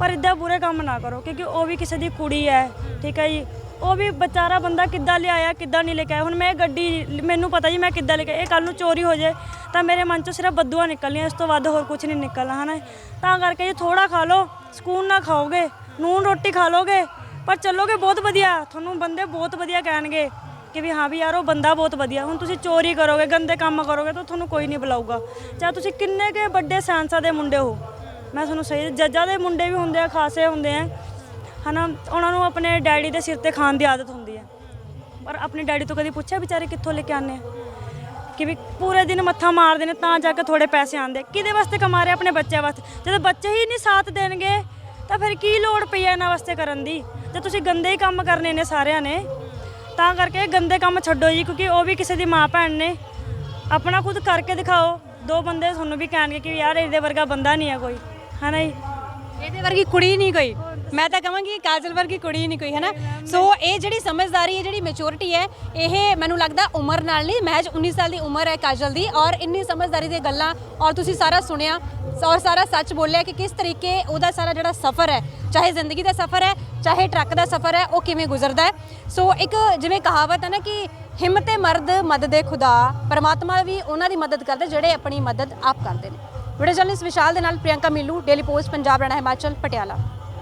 A: ਪਰ ਇਦਾਂ ਬੁਰੇ ਕੰਮ ਨਾ ਕਰੋ, ਕਿਉਂਕਿ ਉਹ ਵੀ ਕਿਸੇ ਦੀ ਕੁੜੀ ਹੈ, ਠੀਕ ਹੈ ਜੀ? ਉਹ ਵੀ ਵਿਚਾਰਾ ਬੰਦਾ ਕਿੱਦਾਂ ਲਿਆਇਆ, ਕਿੱਦਾਂ ਨਹੀਂ ਲੈ ਕੇ ਆਇਆ ਹੁਣ ਮੈਂ ਇਹ ਗੱਡੀ, ਮੈਨੂੰ ਪਤਾ ਜੀ ਮੈਂ ਕਿੱਦਾਂ ਲੈ ਕੇ ਇਹ ਕੱਲ ਨੂੰ ਚੋਰੀ ਹੋ ਜਾਏ ਤਾਂ ਮੇਰੇ ਮਨ ਚੋਂ ਸਿਰਫ ਬਦੂਆ ਨਿਕਲਣੀਆਂ, ਇਸ ਤੋਂ ਵੱਧ ਹੋਰ ਕੁਝ ਨਹੀਂ ਨਿਕਲਣਾ, ਹਨਾ? ਤਾਂ ਕਰਕੇ ਜੀ ਥੋੜਾ ਖਾ ਲਓ, ਸਕੂਨ ਨਾਲ ਖਾਓਗੇ, ਨੂਨ ਰੋਟੀ ਖਾ ਲੋਗੇ ਪਰ ਚੱਲੋਗੇ ਬਹੁਤ ਵਧੀਆ। ਤੁਹਾਨੂੰ ਬੰਦੇ ਬਹੁਤ ਵਧੀਆ ਕਹਿਣਗੇ ਕਿ ਵੀ ਹਾਂ ਵੀ ਯਾਰ ਉਹ ਬੰਦਾ ਬਹੁਤ ਵਧੀਆ। ਹੁਣ ਤੁਸੀਂ ਚੋਰੀ ਕਰੋਗੇ, ਗੰਦੇ ਕੰਮ ਕਰੋਗੇ ਤਾਂ ਤੁਹਾਨੂੰ ਕੋਈ ਨਹੀਂ ਬੁਲਾਊਗਾ। ਚਾਹੇ ਤੁਸੀਂ ਕਿੰਨੇ ਕੇ ਵੱਡੇ ਸਾਇੰਸਾਂ ਦੇ ਮੁੰਡੇ ਹੋ। ਮੈਂ ਤੁਹਾਨੂੰ ਸਹੀ, ਜੱਜਾਂ ਦੇ ਮੁੰਡੇ ਵੀ ਹੁੰਦੇ ਆ, ਖਾਸੇ ਹੁੰਦੇ ਆ। ਹਨਾ, ਉਹਨਾਂ ਨੂੰ ਆਪਣੇ ਡੈਡੀ ਦੇ ਸਿਰ ਤੇ ਖਾਣ ਦੀ ਆਦਤ ਹੁੰਦੀ ਹੈ ਪਰ ਆਪਣੇ ਡੈਡੀ ਤੋਂ ਕਦੀ ਪੁੱਛਿਆ ਵਿਚਾਰੇ ਕਿੱਥੋਂ ਲੈ ਕੇ ਆਉਂਦੇ ਆ? ਕਿ ਵੀ ਪੂਰੇ ਦਿਨ ਮੱਥਾ ਮਾਰਦੇ ਨੇ ਤਾਂ ਜਾ ਕੇ ਥੋੜੇ ਪੈਸੇ ਆਉਂਦੇ ਕਿਹਦੇ ਵਾਸਤੇ ਕਮਾ ਰਹੇ ਆਪਣੇ ਬੱਚਿਆਂ ਵਾਸਤੇ। ਜਦੋਂ ਬੱਚੇ ਹੀ ਨਹੀਂ ਸਾਥ ਦੇਣਗੇ, ਤਾਂ ਫਿਰ ਕੀ ਲੋੜ ਪਈ ਹੈ ਇਹਨਾਂ ਵਾਸਤੇ ਕਰਨ ਦੀ? ਜੇ ਤੁਸੀਂ ਗੰਦੇ ਹੀ ਕੰਮ ਕਰਨੇ ਨੇ ਸਾਰਿਆਂ ਨੇ। ਤਾਂ ਕਰਕੇ ਗੰਦੇ ਕੰਮ ਛੱਡੋ ਜੀ, ਕਿਉਂਕਿ ਉਹ ਵੀ ਕਿਸੇ ਦੀ ਮਾਂ ਭੈਣ ਨੇ। ਆਪਣਾ ਖੁਦ ਕਰਕੇ ਦਿਖਾਓ। ਦੋ ਬੰਦੇ ਤੁਹਾਨੂੰ ਵੀ ਕਹਿਣਗੇ ਕਿ ਯਾਰ ਇਹਦੇ ਵਰਗਾ ਬੰਦਾ ਨਹੀਂ ਹੈ ਕੋਈ। ਹੈ ਨਾ ਜੀ?
B: ਇਹਦੇ ਵਰਗੀ ਕੁੜੀ ਨਹੀਂ ਕੋਈ। ਮੈਂ ਤਾਂ ਕਹਾਂਗੀ ਕਾਜਲ ਵਰਗੀ ਕੁੜੀ ਨਹੀਂ ਕੋਈ ਹੈ ਨਾ ਸੋ ਇਹ ਜਿਹੜੀ ਸਮਝਦਾਰੀ ਹੈ ਜਿਹੜੀ ਮੈਚੁਰਿਟੀ ਹੈ, ਇਹ ਮੈਨੂੰ ਲੱਗਦਾ ਉਮਰ ਨਾਲ ਨਹੀਂ, ਮਹਿਜ 19 ਸਾਲ ਦੀ ਉਮਰ ਹੈ ਕਾਜਲ ਦੀ ਔਰ ਇੰਨੀ ਸਮਝਦਾਰੀ ਦੀਆਂ ਗੱਲਾਂ ਔਰ ਤੁਸੀਂ ਸਾਰਾ ਸੁਣਿਆ ਔਰ ਸਾਰਾ ਸੱਚ ਬੋਲਿਆ ਕਿ ਕਿਸ ਤਰੀਕੇ ਉਹਦਾ ਸਾਰਾ ਜਿਹੜਾ ਸਫ਼ਰ ਹੈ, ਚਾਹੇ ਜ਼ਿੰਦਗੀ ਦਾ ਸਫ਼ਰ ਹੈ, ਚਾਹੇ ਟਰੱਕ ਦਾ ਸਫ਼ਰ ਹੈ, ਉਹ ਕਿਵੇਂ ਗੁਜ਼ਰਦਾ ਹੈ। ਸੋ ਇੱਕ ਜਿਵੇਂ ਕਹਾਵਤ ਹੈ ਨਾ ਕਿ ਹਿੰਮਤੇ ਮਰਦ ਮਦਦੇ ਖੁਦਾ, ਪਰਮਾਤਮਾ ਵੀ ਉਹਨਾਂ ਦੀ ਮਦਦ ਕਰਦੇ ਜਿਹੜੇ ਆਪਣੀ ਮਦਦ ਆਪ ਕਰਦੇ ਨੇ। ਵੀਡੀਓ ਜਰਨਲਿਸਟ ਵਿਸ਼ਾਲ ਦੇ ਨਾਲ ਪ੍ਰਿਯੰਕਾ ਮਿੱਲੂ ਡੇਲੀ ਪੋਸਟ ਪੰਜਾਬ ਰਹਿਣਾ ਹਿਮਾਚਲ ਪਟਿਆਲਾ।